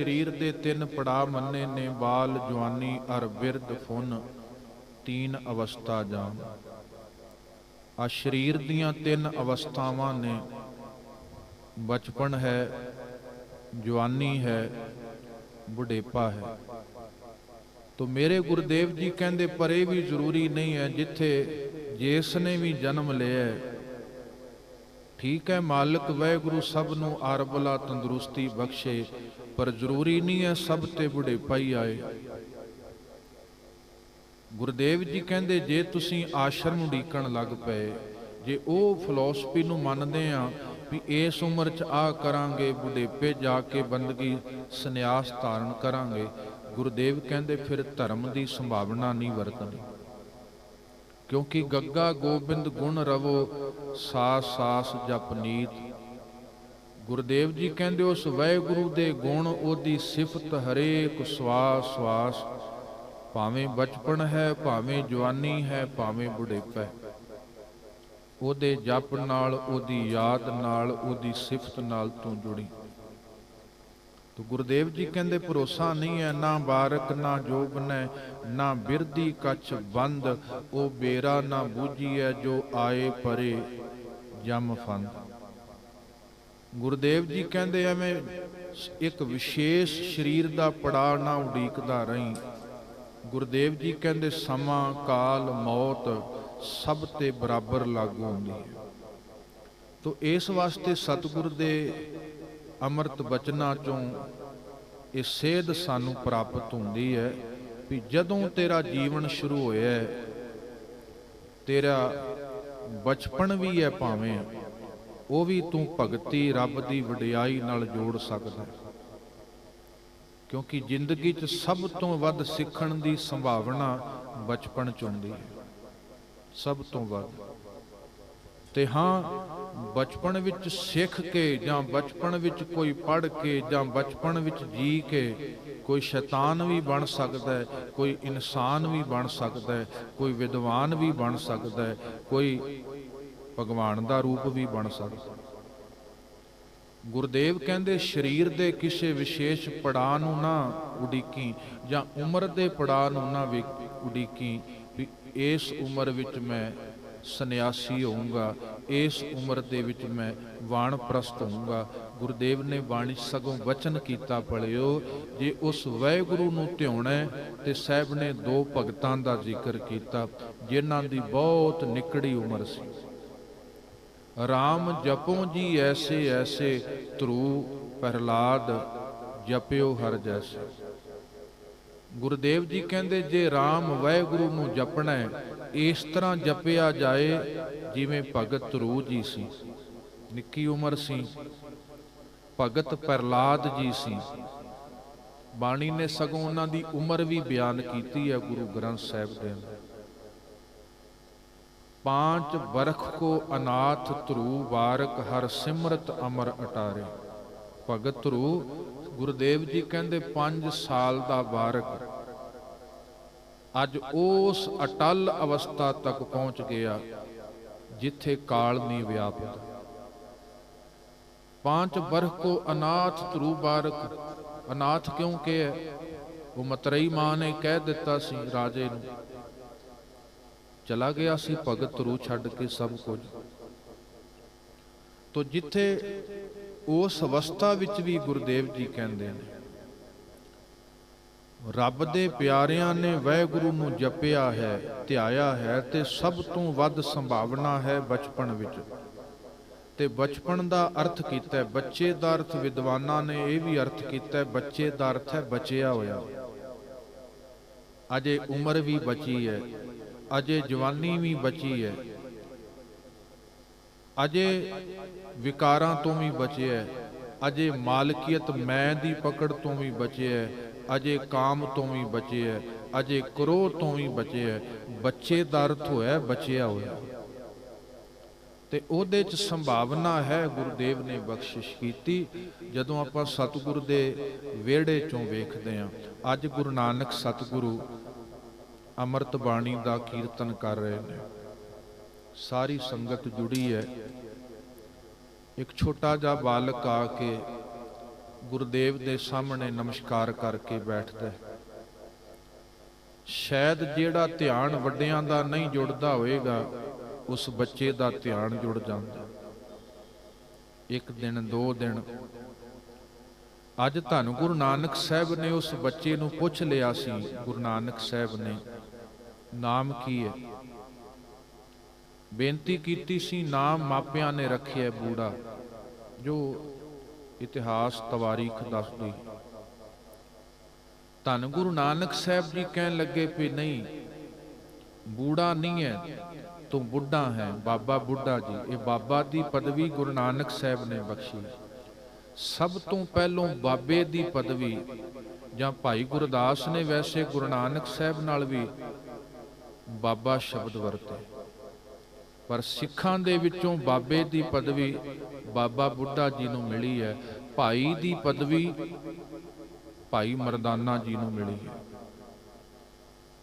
ਸਰੀਰ ਦੇ ਤਿੰਨ ਪੜਾ ਮੰਨੇ ਨੇ ਬਾਲ ਜਵਾਨੀ, ਅਰ ਬਿਰਧ, ਫੁਨ, ਤੀਨ ਅਵਸਥਾ ਜਾਨ ਆ ਸਰੀਰ ਦੀਆਂ ਤਿੰਨ ਅਵਸਥਾਵਾਂ ਨੇ, ਬਚਪਨ ਹੈ, ਜਵਾਨੀ ਹੈ, ਬੁਢੇਪਾ ਹੈ। ਤੋ ਮੇਰੇ ਗੁਰਦੇਵ ਜੀ ਕਹਿੰਦੇ, ਪਰ ਇਹ ਵੀ ਜ਼ਰੂਰੀ ਨਹੀਂ ਹੈ, ਜਿੱਥੇ ਜਿਸ ਨੇ ਵੀ ਜਨਮ ਲਿਆ ਠੀਕ ਹੈ, ਮਾਲਕ ਵਾਹਿਗੁਰੂ, ਸਭ ਨੂੰ ਆਰਬਲਾ ਤੰਦਰੁਸਤੀ ਬਖਸ਼ੇ, ਪਰ ਜ਼ਰੂਰੀ ਨਹੀਂ ਹੈ ਸਭ ਤੇ ਬੁਢੇਪਾ ਹੀ ਆਏ। ਗੁਰਦੇਵ ਜੀ ਕਹਿੰਦੇ, ਜੇ ਤੁਸੀਂ ਆਸ਼ਰਮ ਉਡੀਕਣ ਲੱਗ ਪਏ, ਜੇ ਉਹ ਫਿਲਾਸਫੀ ਨੂੰ ਮੰਨਦੇ ਆ ਵੀ ਇਸ ਉਮਰ 'ਚ ਆ ਕਰਾਂਗੇ, ਬੁਢੇਪੇ ਜਾ ਕੇ ਬੰਦਗੀ ਸੰਨਿਆਸ ਧਾਰਨ ਕਰਾਂਗੇ, ਗੁਰਦੇਵ ਕਹਿੰਦੇ, ਫਿਰ ਧਰਮ ਦੀ ਸੰਭਾਵਨਾ ਨਹੀਂ ਵਰਤਣੀ। ਕਿਉਂਕਿ ਗੱਗਾ ਗੋਬਿੰਦ ਗੁਣ ਰਵੋ, ਸਾਸ ਸਾਸ ਜਪ ਗੁਰਦੇਵ ਜੀ ਕਹਿੰਦੇ ਉਸ ਵਾਹਿਗੁਰੂ ਦੇ ਗੁਣ, ਉਹਦੀ ਸਿਫਤ ਹਰੇਕ ਸਵਾਸ ਸਵਾਸ। ਭਾਵੇਂ ਬਚਪਨ ਹੈ, ਭਾਵੇਂ ਜਵਾਨੀ ਹੈ, ਭਾਵੇਂ ਬੁਢੇਪਾ। ਹੈ ਉਹਦੇ ਜਪ ਨਾਲ, ਉਹਦੀ ਯਾਦ ਨਾਲ, ਉਹਦੀ ਸਿਫਤ ਨਾਲ ਤੂੰ ਜੁੜੀ। ਤੋ ਗੁਰਦੇਵ ਜੀ ਕਹਿੰਦੇ ਭਰੋਸਾ ਨਹੀਂ ਹੈ, ਨਾ ਬਾਰਕ, ਨਾ ਜੋਬਨੈ ਨਾ ਬਿਰਦੀ ਕਛ ਬੰਦ, ਉਹ ਬੇਰਾ ਨਾ ਬੂਝੀਐ ਜੋ ਆਏ ਪਰੇ ਜਮ ਫੰਦ। ਗੁਰਦੇਵ ਜੀ ਕਹਿੰਦੇ ਐਵੇਂ ਇੱਕ ਵਿਸ਼ੇਸ਼ ਸਰੀਰ ਦਾ ਪੜਾ ਨਾ ਉਡੀਕਦਾ ਰਹੀਂ। ਗੁਰਦੇਵ ਜੀ ਕਹਿੰਦੇ ਸਮਾਂ, ਕਾਲ, ਮੌਤ ਸਭ ਤੇ ਬਰਾਬਰ ਲਾਗੂ ਹੁੰਦੀ ਹੈ। ਤੋ ਇਸ ਵਾਸਤੇ ਸਤਿਗੁਰ ਦੇ ਅੰਮ੍ਰਿਤ ਬਚਨਾਂ ਚੋਂ ਇਹ ਸੇਧ ਸਾਨੂੰ ਪ੍ਰਾਪਤ ਹੁੰਦੀ ਹੈ। ਵੀ ਜਦੋਂ ਤੇਰਾ ਜੀਵਨ ਸ਼ੁਰੂ ਹੋਇਆ ਹੈ, ਤੇਰਾ ਬਚਪਨ ਵੀ ਹੈ ਭਾਵੇਂ, ਉਹ ਵੀ ਤੂੰ ਭਗਤੀ ਰੱਬ ਦੀ ਵਡਿਆਈ ਨਾਲ ਜੋੜ ਸਕਦਾ ਕਿਉਂਕਿ ਜ਼ਿੰਦਗੀ 'ਚ ਸਭ ਤੋਂ ਵੱਧ ਸਿੱਖਣ ਦੀ ਸੰਭਾਵਨਾ ਬਚਪਨ 'ਚ ਹੁੰਦੀ ਹੈ। ਸਭ ਤੋਂ ਵੱਧ। ਤੇ ਹਾਂ ਬਚਪਨ ਵਿੱਚ ਸਿੱਖ ਕੇ ਜਾਂ ਬਚਪਨ ਵਿੱਚ ਕੋਈ ਪੜ੍ਹ ਕੇ ਜਾਂ ਬਚਪਨ ਵਿੱਚ ਜੀ ਕੇ ਕੋਈ ਸ਼ੈਤਾਨ ਵੀ ਬਣ ਸਕਦਾ ਹੈ, ਕੋਈ ਇਨਸਾਨ ਵੀ ਬਣ ਸਕਦਾ ਹੈ, ਕੋਈ ਵਿਦਵਾਨ ਵੀ ਬਣ ਸਕਦਾ ਹੈ, ਕੋਈ ਭਗਵਾਨ ਦਾ ਰੂਪ ਵੀ ਬਣ ਸਕਦਾ ਗੁਰਦੇਵ ਕਹਿੰਦੇ, ਸਰੀਰ ਦੇ ਕਿਸੇ ਵਿਸ਼ੇਸ਼ ਪੜਾਅ ਨੂੰ ਨਾ ਉਡੀਕੀ ਜਾਂ ਉਮਰ ਦੇ ਪੜਾਅ ਨੂੰ ਨਾ ਵੇਖ- ਉਡੀਕੀ ਵੀ ਇਸ ਉਮਰ ਵਿੱਚ ਮੈਂ ਸੰਨਿਆਸੀ ਹੋਊਂਗਾ, ਇਸ ਉਮਰ ਦੇ ਵਿੱਚ ਮੈਂ ਵਾਣ ਪ੍ਰਸਤ ਹੋਊਂਗਾ। ਗੁਰਦੇਵ ਨੇ ਬਾਣੀ ਸਗੋਂ ਵਚਨ ਕੀਤਾ ਪੜਿਓ ਜੇ ਉਸ ਵਾਹਿਗੁਰੂ ਨੂੰ ਧਿਆਉਣਾ ਤੇ ਸਾਹਿਬ ਨੇ ਦੋ ਭਗਤਾਂ ਦਾ ਜ਼ਿਕਰ ਕੀਤਾ, ਜਿਨ੍ਹਾਂ ਦੀ ਬਹੁਤ ਨਿਕੜੀ ਉਮਰ ਸੀ। ਰਾਮ ਜਪੋ ਜੀ ਐਸੇ ਐਸੇ, ਧਰੂ ਪ੍ਰਹਲਾਦ, ਜਪਿਓ ਹਰ ਜੈਸੇ। ਗੁਰਦੇਵ ਜੀ ਕਹਿੰਦੇ, ਜੇ RAM ਵਾਹਿਗੁਰੂ ਨੂੰ ਜਪਣਾ ਹੈ ਇਸ ਤਰ੍ਹਾਂ ਜਪਿਆ ਜਾਏ ਜਿਵੇਂ ਭਗਤ ਧਰੂ ਜੀ ਸੀ। ਨਿੱਕੀ ਉਮਰ ਸੀ। ਭਗਤ ਪ੍ਰਹਲਾਦ ਜੀ ਸੀ। ਬਾਣੀ ਨੇ ਸਗੋਂ ਉਹਨਾਂ ਦੀ ਉਮਰ ਵੀ ਬਿਆਨ ਕੀਤੀ ਹੈ ਗੁਰੂ ਗ੍ਰੰਥ ਸਾਹਿਬ ਦੇ ਅੰਦਰ। ਪਾਂਚ ਬਰਖ ਕੋ ਅਨਾਥ ਧਰੂ ਵਾਰਕ ਹਰ ਸਿਮਰਤ ਅਮਰ ਅਟਾਰੇ। ਭਗਤ ਧਰੂ ਗੁਰਦੇਵ ਜੀ ਕਹਿੰਦੇ 5 ਸਾਲ ਦਾ ਵਾਰਕ। ਅੱਜ ਉਸ ਅਟਲ ਅਵਸਥਾ ਤੱਕ ਪਹੁੰਚ ਗਿਆ, ਜਿੱਥੇ ਕਾਲ ਨਹੀਂ ਵਿਆਪਦਾ ਪਾਂਚ ਬਰਖ ਕੋ ਅਨਾਥ ਤਰੂ ਬਾਰਕ, ਅਨਾਥ ਕਿਉਂ ਕਿਹਾ? ਉਹ ਮਤਰਈ ਮਾਂ ਨੇ ਕਹਿ ਦਿੱਤਾ ਸੀ ਰਾਜੇ ਨੂੰ, ਚਲਾ ਗਿਆ ਸੀ ਭਗਤ ਰੂ ਛੱਡ ਕੇ ਸਭ ਕੁਝ। ਤੋ ਜਿੱਥੇ ਉਸ ਅਵਸਥਾ ਵਿੱਚ ਵੀ ਗੁਰਦੇਵ ਜੀ ਕਹਿੰਦੇ ਨੇ ਰੱਬ ਦੇ ਪਿਆਰਿਆਂ ਨੇ ਵਾਹਿਗੁਰੂ ਨੂੰ ਜਪਿਆ ਹੈ, ਧਿਆਇਆ ਹੈ ਤੇ ਸਭ ਤੋਂ ਵੱਧ ਸੰਭਾਵਨਾ ਹੈ ਬਚਪਨ ਵਿੱਚ। ਤੇ ਬਚਪਨ ਦਾ ਅਰਥ ਕੀਤਾ ਬੱਚੇ ਦਾ ਅਰਥ ਵਿਦਵਾਨਾਂ ਨੇ ਇਹ ਵੀ ਅਰਥ ਕੀਤਾ ਬੱਚੇ ਦਾ ਅਰਥ ਹੈ ਬਚਿਆ ਹੋਇਆ। ਅਜੇ ਉਮਰ ਵੀ ਬਚੀ ਹੈ, ਅਜੇ ਜਵਾਨੀ ਵੀ ਬਚੀ ਹੈ, ਅਜੇ ਵਿਕਾਰਾਂ ਤੋਂ ਵੀ ਬਚਿਆ ਹੈ, ਅਜੇ ਮਾਲਕੀਅਤ ਮੈਂ ਦੀ ਪਕੜ ਤੋਂ ਵੀ ਬਚਿਆ ਹੈ ਅਜੇ ਕਾਮ ਤੋਂ ਵੀ ਬਚੇ ਹੈ ਅਜੇ ਕ੍ਰੋਧ ਤੋਂ ਵੀ ਬਚੇ ਹੈ ਬੱਚੇ ਦਾ ਅਰਥ ਹੋਇਆ ਬਚਿਆ ਹੋਇਆ। ਤੇ ਉਹਦੇ ਚ ਸੰਭਾਵਨਾ ਹੈ ਗੁਰਦੇਵ ਨੇ ਬਖਸ਼ਿਸ਼ ਕੀਤੀ, ਜਦੋਂ ਆਪਾਂ ਸਤਿਗੁਰ ਦੇ ਵਿਹੜੇ ਚੋਂ ਵੇਖਦੇ ਹਾਂ ਅੱਜ ਗੁਰੂ ਨਾਨਕ ਸਤਿਗੁਰੂ ਅੰਮ੍ਰਿਤ ਬਾਣੀ ਦਾ ਕੀਰਤਨ ਕਰ ਰਹੇ ਨੇ। ਸਾਰੀ ਸੰਗਤ ਜੁੜੀ ਹੈ ਇੱਕ ਛੋਟਾ ਜਿਹਾ ਬਾਲਕ ਆ ਕੇ ਗੁਰਦੇਵ ਦੇ ਸਾਹਮਣੇ ਨਮਸਕਾਰ ਕਰਕੇ ਬੈਠਦਾ ਹੈ। ਸ਼ਾਇਦ ਜਿਹੜਾ ਧਿਆਨ ਵੱਡਿਆਂ ਦਾ ਨਹੀਂ ਜੁੜਦਾ ਹੋਵੇਗਾ, ਉਸ ਬੱਚੇ ਦਾ ਧਿਆਨ ਜੁੜ ਜਾਂਦਾ। ਇੱਕ ਦਿਨ, ਦੋ ਦਿਨ। ਅੱਜ ਧੰਨ ਗੁਰੂ ਨਾਨਕ ਸਾਹਿਬ ਨੇ ਉਸ ਬੱਚੇ ਨੂੰ ਪੁੱਛ ਲਿਆ ਸੀ, ਗੁਰੂ ਨਾਨਕ ਸਾਹਿਬ ਨੇ, ਨਾਮ ਕੀ ਹੈ? ਬੇਨਤੀ ਕੀਤੀ ਸੀ, ਨਾਮ ਮਾਪਿਆਂ ਨੇ ਰੱਖਿਆ ਬੂੜਾ, ਜੋ ਇਤਿਹਾਸ ਤਵਾਰੀਖ ਦੱਸਦੀ। ਧੰਨ ਗੁਰੂ ਨਾਨਕ ਸਾਹਿਬ ਜੀ ਕਹਿਣ ਲੱਗੇ ਵੀ ਨਹੀਂ, ਬੂੜਾ ਨਹੀਂ ਹੈ, ਤੂੰ ਬੁੱਢਾ ਹੈ, ਬਾਬਾ ਬੁੱਢਾ ਜੀ। ਇਹ ਬਾਬਾ ਦੀ ਪਦਵੀ ਗੁਰੂ ਨਾਨਕ ਸਾਹਿਬ ਨੇ ਬਖਸ਼ੀ। ਸਭ ਤੋਂ ਪਹਿਲੋਂ ਬਾਬੇ ਦੀ ਪਦਵੀ, ਜਾਂ ਭਾਈ ਗੁਰਦਾਸ ਨੇ ਵੈਸੇ ਗੁਰੂ ਨਾਨਕ ਸਾਹਿਬ ਨਾਲ ਵੀ ਬਾਬਾ ਸ਼ਬਦ ਵਰਤੇ। ਪਰ ਸਿੱਖਾਂ ਦੇ ਵਿੱਚੋਂ ਬਾਬੇ ਦੀ ਪਦਵੀ ਬਾਬਾ ਬੁੱਢਾ ਜੀ ਨੂੰ ਮਿਲੀ ਹੈ, ਭਾਈ ਦੀ ਪਦਵੀ ਭਾਈ ਮਰਦਾਨਾ ਜੀ ਨੂੰ ਮਿਲੀ ਹੈ।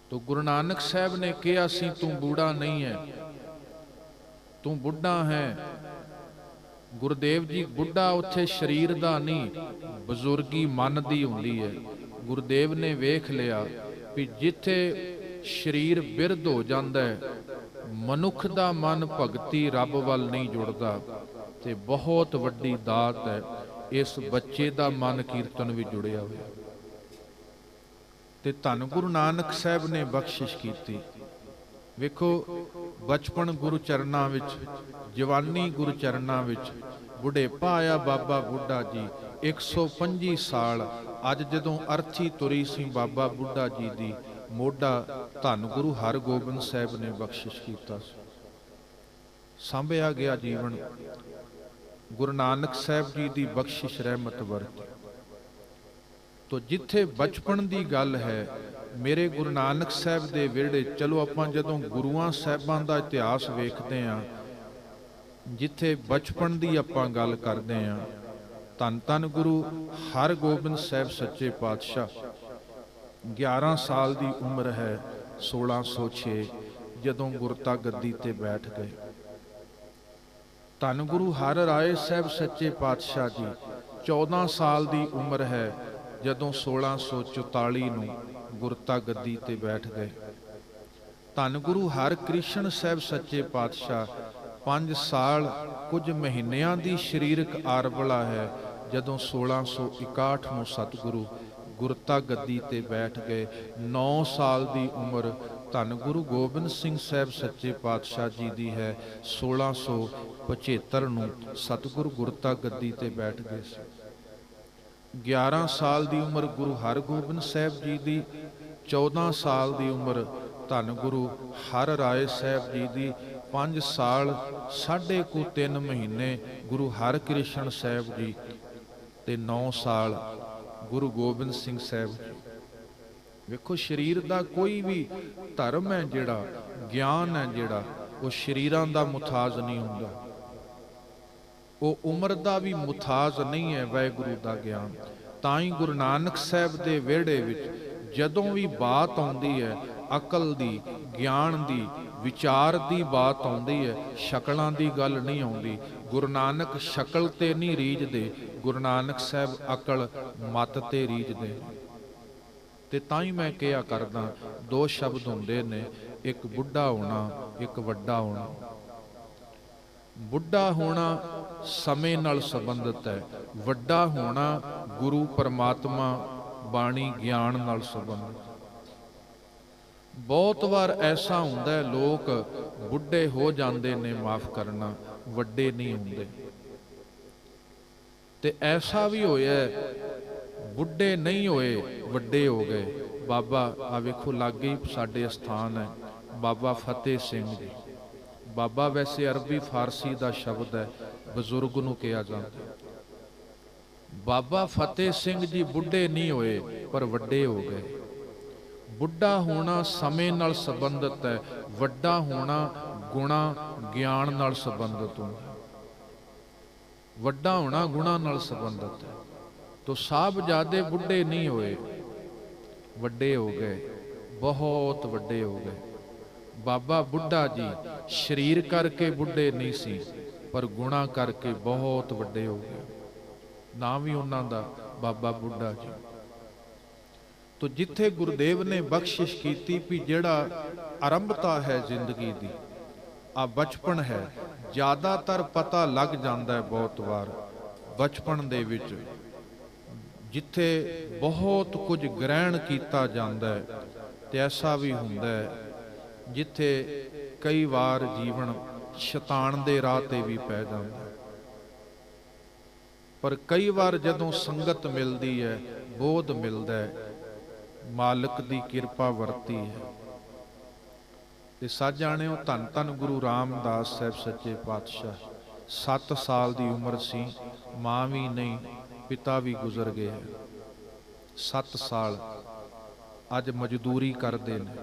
ਤੋ ਗੁਰੂ ਨਾਨਕ ਸਾਹਿਬ ਨੇ ਕਿਹਾ ਸੀ, ਤੂੰ ਬੂੜਾ ਨਹੀਂ ਹੈ, ਤੂੰ ਬੁੱਢਾ ਹੈ। ਗੁਰਦੇਵ ਜੀ, ਬੁੱਢਾ ਉੱਥੇ ਸਰੀਰ ਦਾ ਨਹੀਂ, ਬਜ਼ੁਰਗੀ ਮਨ ਦੀ ਹੁੰਦੀ ਹੈ। ਗੁਰਦੇਵ ਨੇ ਵੇਖ ਲਿਆ ਵੀ ਜਿੱਥੇ ਸਰੀਰ ਬਿਰਧ ਹੋ ਜਾਂਦਾ ਹੈ ਮਨੁੱਖ ਦਾ ਮਨ ਭਗਤੀ ਰੱਬ ਵੱਲ ਨਹੀਂ ਜੁੜਦਾ ਤੇ ਬਹੁਤ ਵੱਡੀ ਦਾਤ ਹੈ, ਇਸ ਬੱਚੇ ਦਾ ਮਨ ਕੀਰਤਨ ਵੀ ਜੁੜਿਆ ਹੋਇਆ। ਤੇ ਧੰਨ ਗੁਰੂ ਨਾਨਕ ਸਾਹਿਬ ਨੇ ਬਖਸ਼ਿਸ਼ ਕੀਤੀ। ਵੇਖੋ, ਬਚਪਨ ਗੁਰੂ ਚਰਨਾਂ ਵਿੱਚ, ਜਵਾਨੀ ਗੁਰੂ ਚਰਨਾਂ ਵਿੱਚ, ਬੁਢੇਪਾ ਆਇਆ ਬਾਬਾ ਬੁੱਢਾ ਜੀ 125 ਸਾਲ, ਅੱਜ ਜਦੋਂ ਅਰਥੀ ਤੁਰੀ ਸੀ ਬਾਬਾ ਬੁੱਢਾ ਜੀ ਦੀ ਮੋਢਾ ਧੰਨ ਗੁਰੂ ਹਰਗੋਬਿੰਦ ਸਾਹਿਬ ਨੇ ਬਖਸ਼ਿਸ਼ ਕੀਤਾ। ਸੀ ਸੰਭਿਆ ਗਿਆ ਜੀਵਨ ਗੁਰੂ ਨਾਨਕ ਸਾਹਿਬ ਜੀ ਦੀ ਬਖਸ਼ਿਸ਼ ਰਹਿਮਤ ਵਰਤੀ। ਤੋ ਜਿੱਥੇ ਬਚਪਨ ਦੀ ਗੱਲ ਹੈ, ਮੇਰੇ ਗੁਰੂ ਨਾਨਕ ਸਾਹਿਬ ਦੇ ਵਿਹੜੇ, ਚਲੋ ਆਪਾਂ ਜਦੋਂ ਗੁਰੂਆਂ ਸਾਹਿਬਾਂ ਦਾ ਇਤਿਹਾਸ ਵੇਖਦੇ ਆਂ ਜਿੱਥੇ ਬਚਪਨ ਦੀ ਆਪਾਂ ਗੱਲ ਕਰਦੇ ਆਂ ਧੰਨ ਧੰਨ ਗੁਰੂ ਹਰਗੋਬਿੰਦ ਸਾਹਿਬ ਸੱਚੇ ਪਾਤਸ਼ਾਹ। 11 ਸਾਲ ਦੀ ਉਮਰ ਹੈ 1606 ਜਦੋਂ ਗੁਰਤਾ ਗੱਦੀ ਤੇ ਬੈਠ ਗਏ। ਧੰਨ ਗੁਰੂ ਹਰ ਰਾਏ ਸਾਹਿਬ ਸੱਚੇ ਪਾਤਸ਼ਾਹ ਜੀ 14 ਸਾਲ ਦੀ ਉਮਰ ਹੈ, ਜਦੋਂ 1644 ਨੂੰ ਗੁਰਤਾ ਗੱਦੀ ਤੇ ਬੈਠ ਗਏ। ਧੰਨ ਗੁਰੂ ਹਰ ਕ੍ਰਿਸ਼ਨ ਸਾਹਿਬ ਸੱਚੇ ਪਾਤਸ਼ਾਹ 5 ਸਾਲ ਕੁਝ ਮਹੀਨਿਆਂ ਦੀ ਸਰੀਰਕ ਆਰਬਲਾ ਹੈ, ਜਦੋਂ 1661 ਨੂੰ ਸਤਿਗੁਰੂ ਗੁਰਤਾ ਗੱਦੀ ਤੇ ਬੈਠ ਗਏ। 9 ਸਾਲ ਦੀ ਉਮਰ ਧੰਨ ਗੁਰੂ ਗੋਬਿੰਦ ਸਿੰਘ ਸਾਹਿਬ ਸੱਚੇ ਪਾਤਸ਼ਾਹ ਜੀ ਦੀ ਹੈ। 1675 ਨੂੰ ਸਤਿਗੁਰ ਗੁਰਤਾ ਗੱਦੀ ਤੇ ਬੈਠ ਗਏ ਸੀ। 11 ਸਾਲ ਦੀ ਉਮਰ ਗੁਰੂ ਹਰਗੋਬਿੰਦ ਸਾਹਿਬ ਜੀ ਦੀ 14 ਸਾਲ ਦੀ ਉਮਰ ਧੰਨ ਗੁਰੂ ਹਰ ਰਾਏ ਸਾਹਿਬ ਜੀ ਦੀ 5 ਸਾਲ ਸਾਢੇ ਕੁ 3 ਮਹੀਨੇ ਗੁਰੂ ਹਰਕ੍ਰਿਸ਼ਨ ਸਾਹਿਬ ਜੀ ਤੇ 9 ਸਾਲ ਗੁਰੂ ਗੋਬਿੰਦ ਸਿੰਘ ਸਾਹਿਬ ਜੀ। ਵੇਖੋ, ਸਰੀਰ ਦਾ ਕੋਈ ਵੀ ਧਰਮ ਹੈ ਜਿਹੜਾ, ਗਿਆਨ ਹੈ ਜਿਹੜਾ, ਉਹ ਸ਼ਰੀਰਾਂ ਦਾ ਮੁਤਾਜ ਨਹੀਂ ਹੁੰਦਾ। ਉਹ ਉਮਰ ਦਾ ਵੀ ਮੁਤਾਜ ਨਹੀਂ ਹੈ ਵਾਹਿਗੁਰੂ ਦਾ ਗਿਆਨ। ਤਾਂ ਹੀ ਗੁਰੂ ਨਾਨਕ ਸਾਹਿਬ ਦੇ ਵਿਹੜੇ ਵਿੱਚ ਜਦੋਂ ਵੀ ਬਾਤ ਆਉਂਦੀ ਹੈ, ਅਕਲ ਦੀ, ਗਿਆਨ ਦੀ ਵਿਚਾਰ ਦੀ ਬਾਤ ਆਉਂਦੀ ਹੈ, ਸ਼ਕਲਾਂ ਦੀ ਗੱਲ ਨਹੀਂ ਆਉਂਦੀ। ਗੁਰੂ ਨਾਨਕ ਸ਼ਕਲ ਤੇ ਨਹੀਂ ਰੀਝਦੇ ਗੁਰੂ ਨਾਨਕ ਸਾਹਿਬ ਅਕਲ ਮਤ ਤੇ ਰੀਝਦੇ ਤੇ ਤਾਂ ਹੀ ਮੈਂ ਕਿਹਾ ਕਰਦਾ, ਦੋ ਸ਼ਬਦ ਹੁੰਦੇ ਨੇ, ਇੱਕ ਬੁੱਢਾ ਹੋਣਾ, ਇੱਕ ਵੱਡਾ ਹੋਣਾ। ਬੁੱਢਾ ਹੋਣਾ ਸਮੇਂ ਨਾਲ ਸੰਬੰਧਿਤ ਹੈ। ਵੱਡਾ ਹੋਣਾ ਗੁਰੂ ਪਰਮਾਤਮਾ ਬਾਣੀ ਗਿਆਨ ਨਾਲ ਸੰਬੰਧਿਤ। ਬਹੁਤ ਵਾਰ ਐਸਾ ਹੁੰਦਾ ਹੈ, ਲੋਕ ਬੁੱਢੇ ਹੋ ਜਾਂਦੇ ਨੇ, ਮਾਫ ਕਰਨਾ, ਵੱਡੇ ਨਹੀਂ ਹੁੰਦੇ। ਤੇ ਐਸਾ ਵੀ ਹੋਇਆ ਬੁੱਢੇ ਨਹੀਂ ਹੋਏ, ਵੱਡੇ ਹੋ ਗਏ। ਬਾਬਾ ਆ ਵੇਖੋ, ਲਾਗੇ ਸਾਡੇ ਸਥਾਨ ਹੈ, ਬਾਬਾ ਫਤਿਹ ਸਿੰਘ ਜੀ। ਬਾਬਾ ਵੈਸੇ ਅਰਬੀ ਫਾਰਸੀ ਦਾ ਸ਼ਬਦ ਹੈ, ਬਜ਼ੁਰਗ ਨੂੰ ਕਿਹਾ ਜਾਂਦਾ ਬਾਬਾ ਫਤਿਹ ਸਿੰਘ ਜੀ ਬੁੱਢੇ ਨਹੀਂ ਹੋਏ, ਪਰ ਵੱਡੇ ਹੋ ਗਏ। ਬੁੱਢਾ ਹੋਣਾ ਸਮੇਂ ਨਾਲ ਸੰਬੰਧਿਤ ਹੈ, ਵੱਡਾ ਹੋਣਾ ਗੁਣਾ ਗਿਆਨ ਨਾਲ ਸੰਬੰਧਿਤ ਹੁੰਦਾ ਵੱਡਾ ਹੋਣਾ ਗੁਣਾ ਨਾਲ ਸੰਬੰਧਿਤ ਹੈ। ਤੋ ਸਾਹਿਬਜ਼ਾਦੇ ਬੁੱਢੇ ਨਹੀਂ ਹੋਏ, ਵੱਡੇ ਹੋ ਗਏ, ਬਹੁਤ ਵੱਡੇ ਹੋ ਗਏ। ਬਾਬਾ ਬੁੱਢਾ ਜੀ ਸਰੀਰ ਕਰਕੇ ਬੁੱਢੇ ਨਹੀਂ ਸੀ, ਪਰ ਗੁਣਾ ਕਰਕੇ ਬਹੁਤ ਵੱਡੇ ਹੋ ਗਏ। ਨਾਮ ਵੀ ਉਹਨਾਂ ਦਾ, ਬਾਬਾ ਬੁੱਢਾ ਜੀ। ਤੋ ਜਿੱਥੇ ਗੁਰਦੇਵ ਨੇ ਬਖਸ਼ਿਸ਼ ਕੀਤੀ ਵੀ ਜਿਹੜਾ ਆਰੰਭਤਾ ਹੈ ਜ਼ਿੰਦਗੀ ਦੀ, ਆ ਬਚਪਨ ਹੈ। ਜ਼ਿਆਦਾਤਰ ਪਤਾ ਲੱਗ ਜਾਂਦਾ ਹੈ ਬਹੁਤ ਵਾਰ, ਬਚਪਨ ਦੇ ਵਿੱਚ। ਜਿੱਥੇ ਬਹੁਤ ਕੁਝ ਗ੍ਰਹਿਣ ਕੀਤਾ ਜਾਂਦਾ ਹੈ, ਤੇ ਐਸਾ ਵੀ ਹੁੰਦਾ ਹੈ, ਜਿੱਥੇ ਕਈ ਵਾਰ ਜੀਵਨ ਸ਼ੈਤਾਨ ਦੇ ਰਾਹ ਤੇ ਵੀ ਪੈ ਜਾਂਦਾ ਹੈ। ਪਰ ਕਈ ਵਾਰ ਜਦੋਂ ਸੰਗਤ ਮਿਲਦੀ ਹੈ, ਬੋਧ ਮਿਲਦਾ ਹੈ ਮਾਲਕ ਦੀ ਕਿਰਪਾ ਵਰਤੀ ਹੈ। ਤੇ ਸੱਚ ਜਾਣਿਓ ਧੰਨ ਧੰਨ ਗੁਰੂ ਰਾਮਦਾਸ ਸਾਹਿਬ ਸੱਚੇ ਪਾਤਸ਼ਾਹ 7 ਸਾਲ ਦੀ ਉਮਰ ਸੀ, ਮਾਂ ਵੀ ਨਹੀਂ, ਪਿਤਾ ਵੀ ਗੁਜ਼ਰ ਗਏ 7 ਸਾਲ ਅੱਜ ਮਜ਼ਦੂਰੀ ਕਰਦੇ ਨੇ।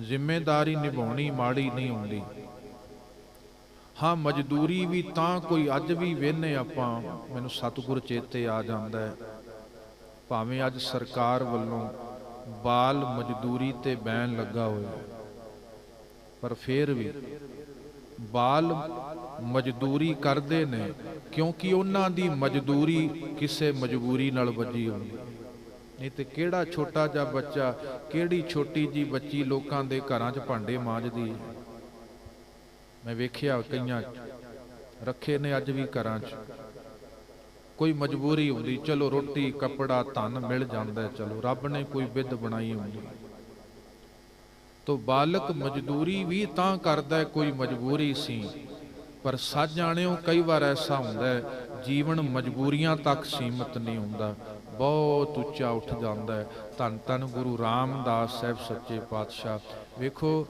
ਜ਼ਿੰਮੇਵਾਰੀ ਨਿਭਾਉਣੀ ਮਾੜੀ ਨਹੀਂ ਹੁੰਦੀ। ਹਾਂ, ਮਜ਼ਦੂਰੀ ਵੀ ਤਾਂ ਕੋਈ ਅੱਜ ਵੀ ਵੇਨੇ ਆਪਾਂ, ਮੈਨੂੰ ਸਤਿਗੁਰ ਚੇਤੇ ਆ ਜਾਂਦਾ ਹੈ। ਭਾਵੇਂ ਅੱਜ ਸਰਕਾਰ ਵੱਲੋਂ ਬਾਲ ਮਜ਼ਦੂਰੀ ਤੇ ਬੈਨ ਲੱਗਾ ਹੋਇਆ ਪਰ ਫੇਰ ਵੀ ਬਾਲ ਮਜ਼ਦੂਰੀ ਕਰਦੇ ਨੇ, ਕਿਉਂਕਿ ਉਹਨਾਂ ਦੀ ਮਜ਼ਦੂਰੀ ਕਿਸੇ ਮਜਬੂਰੀ ਨਾਲ ਵੱਜੀ ਹੋਈ ਨਹੀਂ ਤੇ ਕਿਹੜਾ ਛੋਟਾ ਜਿਹਾ ਬੱਚਾ, ਕਿਹੜੀ ਛੋਟੀ ਜੀ ਬੱਚੀ ਲੋਕਾਂ ਦੇ ਘਰਾਂ 'ਚ ਭਾਂਡੇ ਮਾਂਜਦੀ ਹੈ? ਮੈਂ ਵੇਖਿਆ ਕਈਆਂ ਰੱਖੇ ਨੇ ਅੱਜ ਵੀ ਘਰਾਂ 'ਚ। ਕੋਈ ਮਜਬੂਰੀ ਹੁੰਦੀ, ਚਲੋ ਰੋਟੀ, ਕੱਪੜਾ, ਧਨ ਮਿਲ ਜਾਂਦਾ ਚਲੋ ਰੱਬ ਨੇ ਕੋਈ ਵਿਧ ਬਣਾਈ ਹੁੰਦੀ। ਤੋ ਬਾਲਕ ਮਜ਼ਦੂਰੀ ਵੀ ਤਾਂ ਕਰਦਾ ਕੋਈ ਮਜਬੂਰੀ ਸੀ। ਪਰ ਸੱਚ ਜਾਣਿਓ ਕਈ ਵਾਰ ਐਸਾ ਹੁੰਦਾ ਹੈ, ਜੀਵਨ ਮਜਬੂਰੀਆਂ ਤੱਕ ਸੀਮਤ ਨਹੀਂ ਹੁੰਦਾ। ਬਹੁਤ ਉੱਚਾ ਉੱਠ ਜਾਂਦਾ ਹੈ। ਧੰਨ ਧੰਨ ਗੁਰੂ ਰਾਮਦਾਸ ਸਾਹਿਬ, ਸੱਚੇ ਪਾਤਸ਼ਾਹ। ਵੇਖੋ,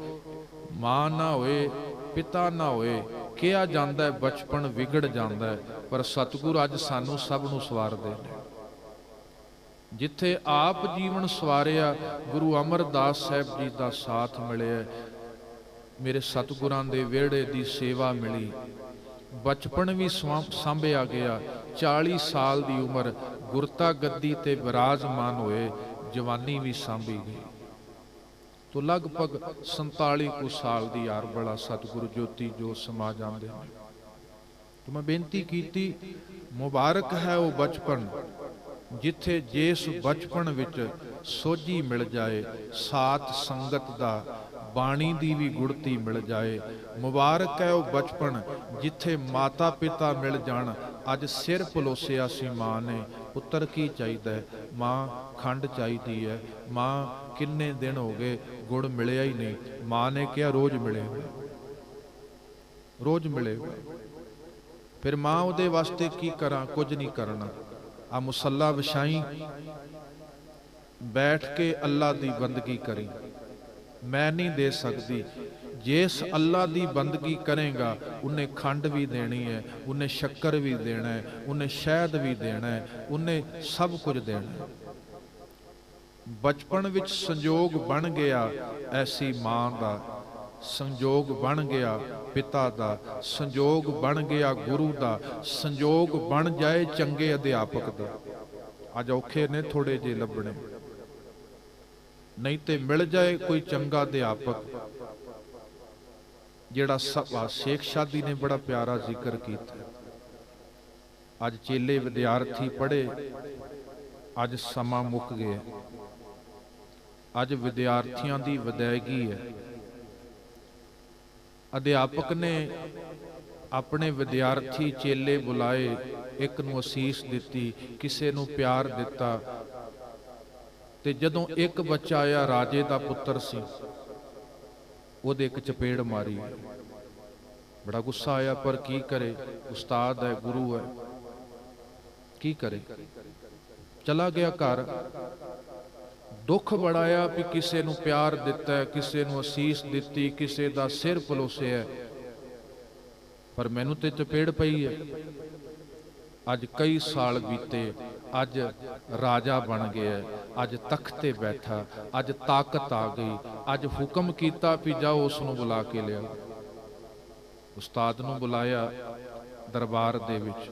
ਮਾਂ ਨਾ ਹੋਏ, ਪਿਤਾ ਨਾ ਹੋਏ, ਕਿਹਾ ਜਾਂਦਾ ਹੈ, ਬਚਪਨ ਵਿਗੜ ਜਾਂਦਾ ਹੈ। ਪਰ ਸਤਿਗੁਰ ਅੱਜ ਸਾਨੂੰ ਸਭ ਨੂੰ ਸਵਾਰਦੇ ਨੇ ਜਿੱਥੇ ਆਪ ਜੀਵਨ ਸਵਾਰਿਆ, ਗੁਰੂ ਅਮਰਦਾਸ ਸਾਹਿਬ ਜੀ ਦਾ ਸਾਥ ਮਿਲਿਆ ਮੇਰੇ ਸਤਿਗੁਰਾਂ ਦੇ ਵਿਹੜੇ ਦੀ ਸੇਵਾ ਮਿਲੀ। ਬਚਪਨ ਵੀ ਸੰਭਿਆ ਗਿਆ। 40 ਸਾਲ ਦੀ ਉਮਰ ਗੁਰਤਾ ਗੱਦੀ ਤੇ ਵਿਰਾਜਮਾਨ ਹੋਏ, ਜਵਾਨੀ ਵੀ ਸੰਭੀ ਗਈ। ਤੋ ਲਗਭਗ 47 ਕੁ ਸਾਲ ਦੀ ਯਾਰ ਬੜਾ ਸਤਿਗੁਰੂ ਜੋਤੀ ਜੋ ਸਮਾ ਜਾਂਦੇ ਨੇ। ਤੋ ਮੈਂ ਬੇਨਤੀ ਕੀਤੀ ਮੁਬਾਰਕ ਹੈ ਉਹ ਬਚਪਨ ਜਿੱਥੇ ਜਿਸ ਬਚਪਨ ਵਿੱਚ ਸੋਝੀ ਮਿਲ ਜਾਏ ਸਾਤ ਸੰਗਤ ਦਾ ਬਾਣੀ ਦੀ ਵੀ ਗੁੜਤੀ ਮਿਲ ਜਾਏ ਮੁਬਾਰਕ ਹੈ ਉਹ ਬਚਪਨ ਜਿੱਥੇ ਮਾਤਾ ਪਿਤਾ ਮਿਲ ਜਾਣ ਅੱਜ ਸਿਰ ਪਲੋਸਿਆ ਸੀ ਮਾਂ ਨੇ ਪੁੱਤਰ ਕੀ ਚਾਹੀਦਾ ਮਾਂ ਖੰਡ ਚਾਹੀਦੀ ਹੈ ਮਾਂ ਕਿੰਨੇ ਦਿਨ ਹੋ ਗਏ ਗੁੜ ਮਿਲਿਆ ਹੀ ਨਹੀਂ ਮਾਂ ਨੇ ਕਿਹਾ ਰੋਜ਼ ਮਿਲੇ ਰੋਜ਼ ਮਿਲੇ ਫਿਰ ਮਾਂ ਉਹਦੇ ਵਾਸਤੇ ਕੀ ਕਰਾਂ? ਕੁਝ ਨਹੀਂ ਕਰਨਾ। ਆ ਮੁਸੱਲਾ ਵਿਛਾਈ, ਬੈਠ ਕੇ ਅੱਲਾ ਦੀ ਬੰਦਗੀ ਕਰੀ। ਮੈਂ ਨਹੀਂ ਦੇ ਸਕਦੀ। ਜਿਸ ਅੱਲਾ ਦੀ ਬੰਦਗੀ ਕਰੇਗਾ, ਉਹਨੇ ਖੰਡ ਵੀ ਦੇਣੀ ਹੈ, ਉਹਨੇ ਸ਼ੱਕਰ ਵੀ ਦੇਣਾ ਹੈ, ਉਹਨੇ ਸ਼ਹਿਦ ਵੀ ਦੇਣਾ ਹੈ, ਉਹਨੇ ਸਭ ਕੁਝ ਦੇਣਾ ਹੈ। ਬਚਪਨ ਵਿੱਚ ਸੰਜੋਗ ਬਣ ਗਿਆ ਐਸੀ ਮਾਂ ਦਾ। ਸੰਜੋਗ ਬਣ ਗਿਆ ਪਿਤਾ ਦਾ, ਸੰਜੋਗ ਬਣ ਗਿਆ ਗੁਰੂ ਦਾ, ਸੰਜੋਗ ਬਣ ਜਾਏ ਚੰਗੇ ਅਧਿਆਪਕ ਦਾ। ਅੱਜ ਔਖੇ ਨੇ ਥੋੜੇ ਜੇ ਲੱਭਣੇ। ਨਹੀਂ ਤੇ ਮਿਲ ਜਾਏ ਕੋਈ ਚੰਗਾ ਅਧਿਆਪਕ। ਜਿਹੜਾ ਸਭਾ ਸ਼ੇਖ ਸ਼ਾਦੀ ਨੇ ਬੜਾ ਪਿਆਰਾ ਜ਼ਿਕਰ ਕੀਤਾ। ਅੱਜ ਚੇਲੇ ਵਿਦਿਆਰਥੀ ਪੜ੍ਹੇ। ਅੱਜ ਸਮਾਂ ਮੁੱਕ ਗਿਆ। ਅੱਜ ਵਿਦਿਆਰਥੀਆਂ ਦੀ ਵਿਦਾਇਗੀ ਹੈ। ਅਧਿਆਪਕ ਨੇ ਆਪਣੇ ਵਿਦਿਆਰਥੀ ਚੇਲੇ ਬੁਲਾਏ, ਇੱਕ ਨੂੰ ਅਸੀਸ ਦਿੱਤੀ, ਕਿਸੇ ਨੂੰ ਪਿਆਰ ਦਿੱਤਾ। ਤੇ ਜਦੋਂ ਇੱਕ ਬੱਚਾ ਆਇਆ, ਰਾਜੇ ਦਾ ਪੁੱਤਰ ਸੀ। ਉਹਦੇ ਇੱਕ ਚਪੇੜ ਮਾਰੀ। ਬੜਾ ਗੁੱਸਾ ਆਇਆ, ਪਰ ਕੀ ਕਰੇ? ਉਸਤਾਦ ਹੈ, ਗੁਰੂ ਹੈ। ਕੀ ਕਰੇ? ਚਲਾ ਗਿਆ ਘਰ। ਦੁੱਖ ਬੜਾਇਆ ਵੀ ਕਿਸੇ ਨੂੰ ਪਿਆਰ ਦਿੱਤਾ ਕਿਸੇ ਨੂੰ ਅਸੀਸ ਦਿੱਤੀ, ਕਿਸੇ ਦਾ ਸਿਰ ਪਲੋਸਿਆ ਪਰ ਮੈਨੂੰ ਤੇ ਚਪੇੜ ਪਈ ਹੈ। ਅੱਜ ਕਈ ਸਾਲ ਬੀਤੇ, ਅੱਜ ਰਾਜਾ ਬਣ ਗਿਆ ਅੱਜ ਤਖਤ ਤੇ ਬੈਠਾ, ਅੱਜ ਤਾਕਤ ਆ ਗਈ, ਅੱਜ ਹੁਕਮ ਕੀਤਾ ਵੀ ਜਾਓ ਉਸ ਨੂੰ ਬੁਲਾ ਕੇ ਲਿਆ ਉਸਤਾਦ ਨੂੰ ਬੁਲਾਇਆ ਦਰਬਾਰ ਦੇ ਵਿੱਚ।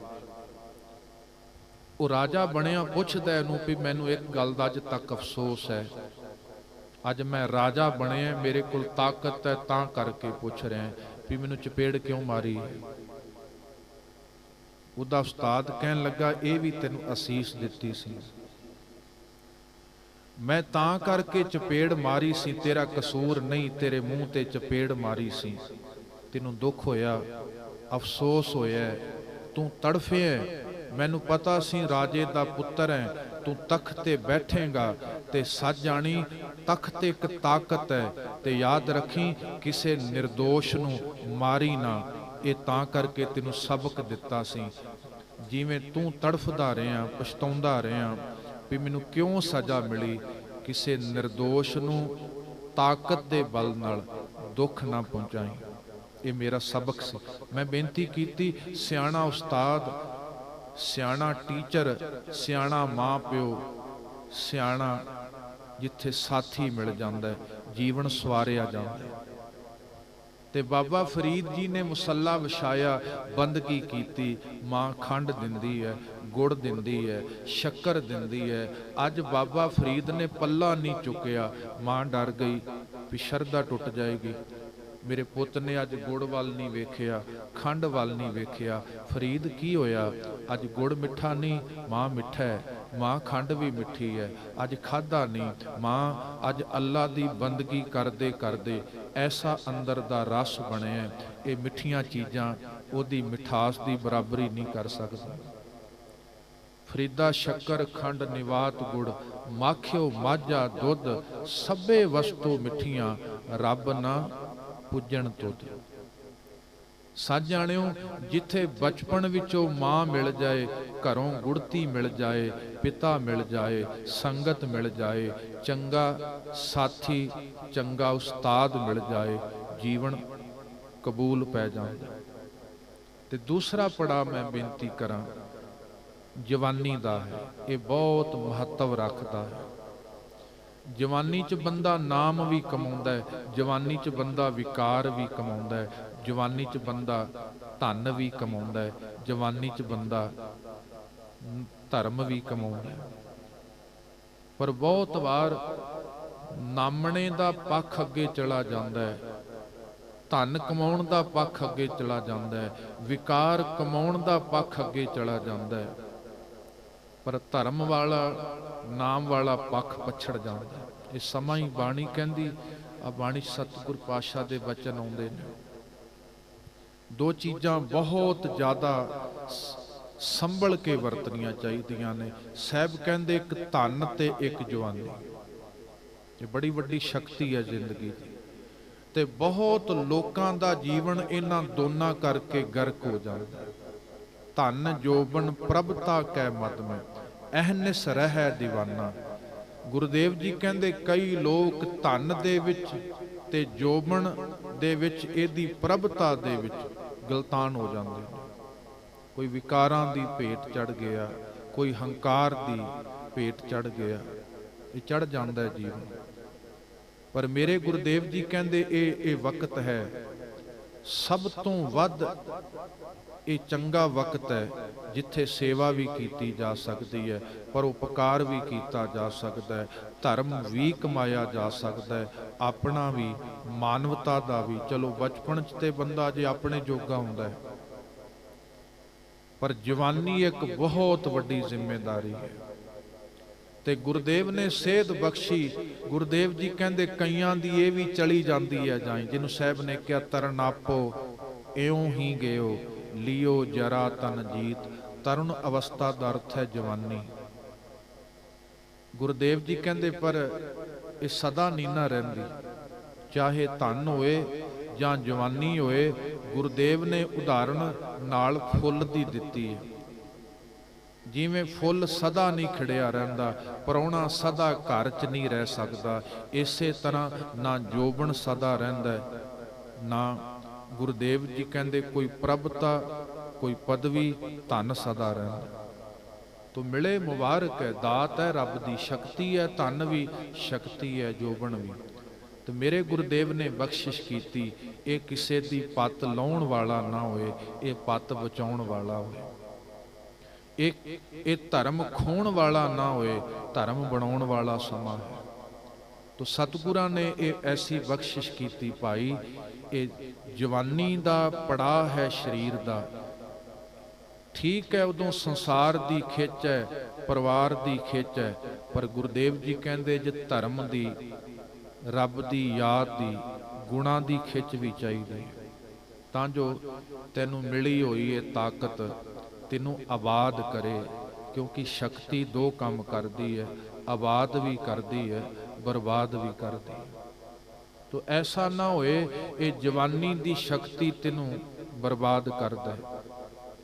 ਉਹ ਰਾਜਾ ਬਣਿਆ ਪੁੱਛਦਾ ਇਹਨੂੰ ਵੀ ਮੈਨੂੰ ਇੱਕ ਗੱਲ ਦਾ ਅੱਜ ਤੱਕ ਅਫਸੋਸ ਹੈ। ਅੱਜ ਮੈਂ ਰਾਜਾ ਬਣਿਆ, ਮੇਰੇ ਕੋਲ ਤਾਕਤ ਹੈ, ਤਾਂ ਕਰਕੇ ਪੁੱਛ ਰਿਹਾ ਵੀ ਮੈਨੂੰ ਚਪੇੜ ਕਿਉਂ ਮਾਰੀ। ਉਹਦਾ ਉਸਤਾਦ ਕਹਿਣ ਲੱਗਾ, ਇਹ ਵੀ ਤੈਨੂੰ ਅਸੀਸ ਦਿੱਤੀ ਸੀ। ਮੈਂ ਤਾਂ ਕਰਕੇ ਚਪੇੜ ਮਾਰੀ ਸੀ, ਤੇਰਾ ਕਸੂਰ ਨਹੀਂ, ਤੇਰੇ ਮੂੰਹ ਤੇ ਚਪੇੜ ਮਾਰੀ ਸੀ। ਤੈਨੂੰ ਦੁੱਖ ਹੋਇਆ, ਅਫਸੋਸ ਹੋਇਆ, ਤੂੰ ਤੜਫਿਆ। ਮੈਨੂੰ ਪਤਾ ਸੀ ਰਾਜੇ ਦਾ ਪੁੱਤਰ ਹੈ, ਤੂੰ ਤਖਤ ਤੇ ਬੈਠੇਗਾ ਤੇ ਸੱਚ ਜਾਣੀ ਤਖਤ ਤੇ ਇੱਕ ਤਾਕਤ ਹੈ ਤੇ ਯਾਦ ਰੱਖੀ ਕਿਸੇ નિર્ਦੋਸ਼ ਨੂੰ ਮਾਰੀ ਨਾ, ਇਹ ਤਾਂ ਕਰਕੇ ਤੈਨੂੰ ਸਬਕ ਦਿੱਤਾ ਸੀ। ਜਿਵੇਂ ਤੂੰ ਤੜਫਦਾ ਰਿਹਾ, ਪਛਤਾਉਂਦਾ ਰਿਹਾ, ਵੀ ਮੈਨੂੰ ਕਿਉਂ ਸਜ਼ਾ ਮਿਲੀ? ਕਿਸੇ નિર્ਦੋਸ਼ ਨੂੰ ਤਾਕਤ ਦੇ ਬਲ ਨਾਲ ਦੁੱਖ ਨਾ ਪਹੁੰਚਾਈ। ਇਹ ਮੇਰਾ ਸਬਕ ਸੀ। ਮੈਂ ਬੇਨਤੀ ਕੀਤੀ, ਸਿਆਣਾ ਉਸਤਾਦ ਸਿਆਣਾ ਟੀਚਰ ਸਿਆਣਾ ਮਾਂ ਪਿਓ ਸਿਆਣਾ ਜਿੱਥੇ ਸਾਥੀ ਮਿਲ ਜਾਂਦਾ ਹੈ, ਜੀਵਨ ਸਵਾਰਿਆ ਜਾਂਦਾ ਹੈ। ਤੇ ਬਾਬਾ ਫਰੀਦ ਜੀ ਨੇ ਮੁਸੱਲਾ ਵਿਛਾਇਆ ਬੰਦਗੀ ਕੀਤੀ? ਮਾਂ ਖੰਡ ਦਿੰਦੀ ਹੈ ਗੁੜ ਦਿੰਦੀ ਹੈ ਸ਼ੱਕਰ ਦਿੰਦੀ ਹੈ। ਅੱਜ ਬਾਬਾ ਫਰੀਦ ਨੇ ਪੱਲਾ ਨਹੀਂ ਚੁੱਕਿਆ ਮਾਂ ਡਰ ਗਈ ਵੀ ਸ਼ਰਧਾ ਟੁੱਟ ਜਾਏਗੀ। ਮੇਰੇ ਪੁੱਤ ਨੇ ਅੱਜ ਗੁੜ ਵੱਲ ਨਹੀਂ ਵੇਖਿਆ, ਖੰਡ ਵੱਲ ਨਹੀਂ ਵੇਖਿਆ। ਫਰੀਦ ਕੀ ਹੋਇਆ? ਅੱਜ ਗੁੜ ਮਿੱਠਾ ਨਹੀਂ, ਮਾਂ ਮਿੱਠਾ ਹੈ। ਮਾਂ ਖੰਡ ਵੀ ਮਿੱਠੀ ਹੈ। ਅੱਜ ਖਾਦਾ ਨਹੀਂ। ਮਾਂ ਅੱਜ ਅੱਲਾ ਦੀ ਬੰਦਗੀ ਕਰਦੇ ਕਰਦੇ ਐਸਾ ਅੰਦਰ ਦਾ ਰਸ ਬਣਿਆ ਇਹ ਮਿੱਠੀਆਂ ਚੀਜ਼ਾਂ ਉਹਦੀ ਮਿਠਾਸ ਦੀ ਬਰਾਬਰੀ ਨਹੀਂ ਕਰ ਸਕਦਾ। ਫਰੀਦਾ ਸ਼ੱਕਰ, ਖੰਡ, ਨਿਵਾਤ ਗੁੜ, ਮਾਖਿਓ, ਮਾਝਾ ਦੁੱਧ, ਸਭੇ ਵਸਤੂ ਮਿੱਠੀਆਂ। ਰੱਬ ਨਾ ਪੁੱਜਣ ਤੁਧ ਸੱਜ ਜਾਣਿਓ ਜਿੱਥੇ ਬਚਪਨ ਵਿੱਚੋਂ ਮਾਂ ਮਿਲ ਜਾਏ, ਘਰੋਂ ਗੁੜਤੀ ਮਿਲ ਜਾਏ, ਪਿਤਾ ਮਿਲ ਜਾਏ, ਸੰਗਤ ਮਿਲ ਜਾਏ, ਚੰਗਾ ਸਾਥੀ, ਚੰਗਾ ਉਸਤਾਦ ਮਿਲ ਜਾਏ, ਜੀਵਨ ਕਬੂਲ ਪੈ ਜਾਂਦਾ। ਤੇ ਦੂਸਰਾ ਪੜਾ ਮੈਂ ਬੇਨਤੀ ਕਰਾਂ, ਜਵਾਨੀ ਦਾ ਹੈ। ਇਹ ਬਹੁਤ ਮਹੱਤਵ ਰੱਖਦਾ ਹੈ। ਜਵਾਨੀ 'ਚ ਬੰਦਾ ਨਾਮ ਵੀ ਕਮਾਉਂਦਾ ਹੈ, ਜਵਾਨੀ 'ਚ ਬੰਦਾ ਵਿਕਾਰ ਵੀ ਕਮਾਉਂਦਾ ਹੈ, ਜਵਾਨੀ 'ਚ ਬੰਦਾ ਧਨ ਵੀ ਕਮਾਉਂਦਾ ਹੈ, ਜਵਾਨੀ 'ਚ ਬੰਦਾ ਧਰਮ ਵੀ ਕਮਾਉਂਦਾ ਹੈ ਪਰ ਬਹੁਤ ਵਾਰ ਨਾਮਣੇ ਦਾ ਪੱਖ ਅੱਗੇ ਚਲਾ ਜਾਂਦਾ ਹੈ, ਧਨ ਕਮਾਉਣ ਦਾ ਪੱਖ ਅੱਗੇ ਚਲਾ ਜਾਂਦਾ ਹੈ, ਵਿਕਾਰ ਕਮਾਉਣ ਦਾ ਪੱਖ ਅੱਗੇ ਚਲਾ ਜਾਂਦਾ ਹੈ, ਪਰ ਧਰਮ ਵਾਲਾ, ਨਾਮ ਵਾਲਾ ਪੱਖ ਪਛੜ ਜਾਂਦਾ ਹੈ। ਇਹ ਸਮਾਂ ਹੀ ਬਾਣੀ ਕਹਿੰਦੀ ਆ ਬਾਣੀ ਸਤਿਗੁਰ ਪਾਤਸ਼ਾਹ ਦੇ ਬਚਨ ਆਉਂਦੇ ਨੇ। ਦੋ ਚੀਜ਼ਾਂ ਬਹੁਤ ਜ਼ਿਆਦਾ ਸੰਭਲ ਕੇ ਵਰਤਣੀਆਂ ਚਾਹੀਦੀਆਂ ਨੇ। ਸਾਹਿਬ ਕਹਿੰਦੇ ਇੱਕ ਧਨ ਤੇ ਇੱਕ ਜਵਾਨੀ। ਇਹ ਬੜੀ ਵੱਡੀ ਸ਼ਕਤੀ ਹੈ ਜ਼ਿੰਦਗੀ ਦੀ। ਤੇ ਬਹੁਤ ਲੋਕਾਂ ਦਾ ਜੀਵਨ ਇਹਨਾਂ ਦੋਨਾਂ ਕਰਕੇ ਗਰਕ ਹੋ ਜਾਂਦਾ ਧਨ ਜੋਬਨ ਪ੍ਰਭਤਾ ਕੈ ਮਤ ਮੈਂ ਅਹਨਿਸ ਰਹਿ دیਵਾਨਾ ਗੁਰਦੇਵ ਜੀ ਕਹਿੰਦੇ ਕਈ ਲੋਕ ਧਨ ਦੇ ਵਿੱਚ ਤੇ ਜੋਬਣ ਦੇ ਵਿੱਚ ਇਹਦੀ ਪ੍ਰਭਤਾ ਦੇ ਵਿੱਚ ਗਲਤਾਨ ਹੋ ਜਾਂਦੇ ਨੇ। ਕੋਈ ਵਿਕਾਰਾਂ ਦੀ ਭੇਟ ਚੜ ਗਿਆ, ਕੋਈ ਹੰਕਾਰ ਦੀ ਭੇਟ ਚੜ ਗਿਆ, ਇਹ ਚੜ ਜਾਂਦਾ ਜੀਵਨ। ਪਰ ਮੇਰੇ ਗੁਰਦੇਵ ਜੀ ਕਹਿੰਦੇ ਇਹ ਇਹ ਵਕਤ ਹੈ, ਸਭ ਤੋਂ ਵੱਧ ਇਹ ਚੰਗਾ ਵਕਤ ਹੈ ਜਿੱਥੇ ਸੇਵਾ ਵੀ ਕੀਤੀ ਜਾ ਸਕਦੀ ਹੈ, ਪਰ ਉਪਕਾਰ ਵੀ ਕੀਤਾ ਜਾ ਸਕਦਾ ਹੈ, ਧਰਮ ਵੀ ਕਮਾਇਆ ਜਾ ਸਕਦਾ ਹੈ, ਆਪਣਾ ਵੀ, ਮਾਨਵਤਾ ਦਾ ਵੀ। ਚਲੋ, ਬਚਪਨ 'ਚ ਤੇ ਬੰਦਾ ਜੇ ਆਪਣੇ ਜੋਗਾ ਹੁੰਦਾ ਹੈ, ਪਰ ਜਵਾਨੀ ਇੱਕ ਬਹੁਤ ਵੱਡੀ ਜ਼ਿੰਮੇਵਾਰੀ ਹੈ। ਤੇ ਗੁਰਦੇਵ ਨੇ ਸੇਧ ਬਖਸ਼ੀ। ਗੁਰਦੇਵ ਜੀ ਕਹਿੰਦੇ, ਕਈਆਂ ਦੀ ਇਹ ਵੀ ਚਲੀ ਜਾਂਦੀ ਹੈ ਜਾਈ, ਜਿਹਨੂੰ ਸਾਹਿਬ ਨੇ ਕਿਹਾ, ਤਰਨ ਆਪੋ, ਇਉਂ ਹੀ ਗਿਓ। ਲਿਓ ਜਰਾ ਤਨ ਜੀਤ, ਤਰੁਣ ਅਵਸਥਾ ਦਾ ਅਰਥ ਹੈ ਜਵਾਨੀ। ਗੁਰਦੇਵ ਜੀ ਕਹਿੰਦੇ, ਪਰ ਇਹ ਸਦਾ ਨਹੀਂ ਨਾ ਰਹਿੰਦੀ। ਚਾਹੇ ਧਨ ਹੋਏ ਜਾਂ ਜਵਾਨੀ ਹੋਏ, ਗੁਰਦੇਵ ਨੇ ਉਦਾਹਰਣ ਨਾਲ ਫੁੱਲ ਦੀ ਦਿੱਤੀ ਹੈ। ਜਿਵੇਂ ਫੁੱਲ ਸਦਾ ਨਹੀਂ ਖਿੜਿਆ ਰਹਿੰਦਾ ਪਰੌਣਾ ਸਦਾ ਘਰ 'ਚ ਨਹੀਂ ਰਹਿ ਸਕਦਾ, ਇਸੇ ਤਰ੍ਹਾਂ ਨਾ ਜੋਬਣ ਸਦਾ ਰਹਿੰਦਾ, ਨਾ ਗੁਰਦੇਵ ਜੀ ਕਹਿੰਦੇ, ਕੋਈ ਪ੍ਰਭਤਾ, ਕੋਈ ਪਦਵੀ ਧਨ ਸਦਾ ਰਹਿੰਦਾ। ਤੋ ਮਿਲੇ ਮੁਬਾਰਕ ਹੈ, ਦਾਤ ਹੈ, ਰੱਬ ਦੀ ਸ਼ਕਤੀ ਹੈ, ਧਨ ਵੀ, ਸ਼ਕਤੀ ਹੈ, ਜੋਬਨ ਵੀ। ਤੇ ਮੇਰੇ ਗੁਰਦੇਵ ਨੇ ਬਖਸ਼ਿਸ਼ ਕੀਤੀ, ਇਹ ਕਿਸੇ ਦੀ ਪੱਤ ਲਾਉਣ ਵਾਲਾ ਨਾ ਹੋਏ, ਇਹ ਪੱਤ ਬਚਾਉਣ ਵਾਲਾ ਹੋਏ। ਇਹ ਇਹ ਧਰਮ ਖੋਣ ਵਾਲਾ ਨਾ ਹੋਏ, ਧਰਮ ਬਣਾਉਣ ਵਾਲਾ ਸਮਾਂ ਹੈ। ਤੋ ਸਤਿਗੁਰਾਂ ਨੇ ਇਹ ਐਸੀ ਬਖਸ਼ਿਸ਼ ਕੀਤੀ ਭਾਈ, ਇਹ ਜਵਾਨੀ ਦਾ ਪੜਾ ਹੈ ਸਰੀਰ ਦਾ। ਠੀਕ ਹੈ, ਉਦੋਂ ਸੰਸਾਰ ਦੀ ਖਿੱਚ ਹੈ, ਪਰਿਵਾਰ ਦੀ ਖਿੱਚ ਹੈ, ਪਰ ਗੁਰਦੇਵ ਜੀ ਕਹਿੰਦੇ ਜੇ ਧਰਮ ਦੀ, ਰੱਬ ਦੀ ਯਾਦ ਦੀ, ਗੁਣਾ ਦੀ ਖਿੱਚ ਵੀ ਚਾਹੀਦੀ ਹੈ। ਤਾਂ ਜੋ ਤੈਨੂੰ ਮਿਲੀ ਹੋਈ ਇਹ ਤਾਕਤ ਤੈਨੂੰ ਆਬਾਦ ਕਰੇ, ਕਿਉਂਕਿ ਸ਼ਕਤੀ ਦੋ ਕੰਮ ਕਰਦੀ ਹੈ, ਆਬਾਦ ਵੀ ਕਰਦੀ ਹੈ ਬਰਬਾਦ ਵੀ ਕਰਦੀ। ਹੈ ਤੋ ਐਸਾ ਨਾ ਹੋਏ, ਇਹ ਜਵਾਨੀ ਦੀ ਸ਼ਕਤੀ ਤੈਨੂੰ ਬਰਬਾਦ ਕਰਦਾ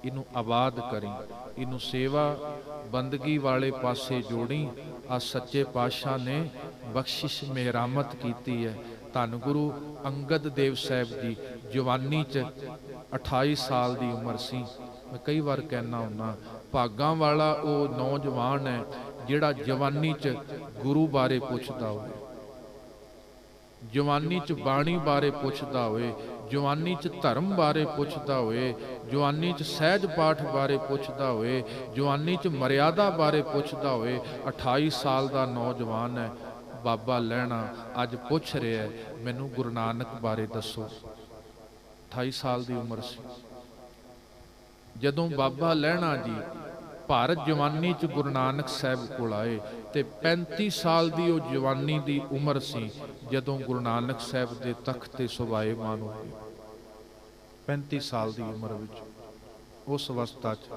ਇਹਨੂੰ ਆਬਾਦ ਕਰੀ, ਇਹਨੂੰ ਸੇਵਾ ਬੰਦਗੀ ਵਾਲੇ ਪਾਸੇ ਜੋੜੀ। ਆ ਸੱਚੇ ਪਾਤਸ਼ਾਹ ਨੇ ਬਖਸ਼ਿਸ਼ ਮਿਹਰਾਮਤ ਕੀਤੀ ਹੈ। ਧੰਨ ਗੁਰੂ ਅੰਗਦ ਦੇਵ ਸਾਹਿਬ ਜੀ ਜਵਾਨੀ ਚ 28 ਸਾਲ ਦੀ ਉਮਰ ਸੀ। ਮੈਂ ਕਈ ਵਾਰ ਕਹਿਣਾ ਹੁੰਨਾ, ਭਾਗਾਂ ਵਾਲਾ ਉਹ ਨੌਜਵਾਨ ਹੈ ਜਿਹੜਾ ਜਵਾਨੀ ਚ ਗੁਰੂ ਬਾਰੇ ਪੁੱਛਦਾ ਹੋਵੇ, ਜਵਾਨੀ ਚ ਬਾਣੀ ਬਾਰੇ ਪੁੱਛਦਾ ਹੋਵੇ, ਜਵਾਨੀ ਚ ਧਰਮ ਬਾਰੇ ਪੁੱਛਦਾ ਹੋਵੇ, ਜਵਾਨੀ ਚ ਸਹਿਜ ਪਾਠ ਬਾਰੇ ਪੁੱਛਦਾ ਹੋਵੇ, ਜਵਾਨੀ ਚ ਮਰਿਆਦਾ ਬਾਰੇ ਪੁੱਛਦਾ ਹੋਵੇ 28 ਸਾਲ ਦਾ ਨੌਜਵਾਨ ਹੈ, ਬਾਬਾ ਲੈਣਾ ਅੱਜ ਪੁੱਛ ਰਿਹਾ ਮੈਨੂੰ ਗੁਰੂ ਨਾਨਕ ਬਾਰੇ ਦੱਸੋ। 28 ਸਾਲ ਦੀ ਉਮਰ ਸੀ। ਜਦੋਂ ਬਾਬਾ ਲਹਿਣਾ ਜੀ ਭਾਰਤ ਜਵਾਨੀ ਚ ਗੁਰੂ ਨਾਨਕ ਸਾਹਿਬ ਕੋਲ ਆਏ ਤੇ 35 ਸਾਲ ਦੀ ਉਹ ਜਵਾਨੀ ਦੀ ਉਮਰ ਸੀ ਜਦੋਂ ਗੁਰੂ ਨਾਨਕ ਸਾਹਿਬ ਦੇ ਤਖਤ ਤੇ ਸੁਭਾਏਮਾਨ ਹੋਏ। 35 ਸਾਲ ਦੀ ਉਮਰ ਵਿੱਚ ਉਸ ਅਵਸਥਾ 'ਚ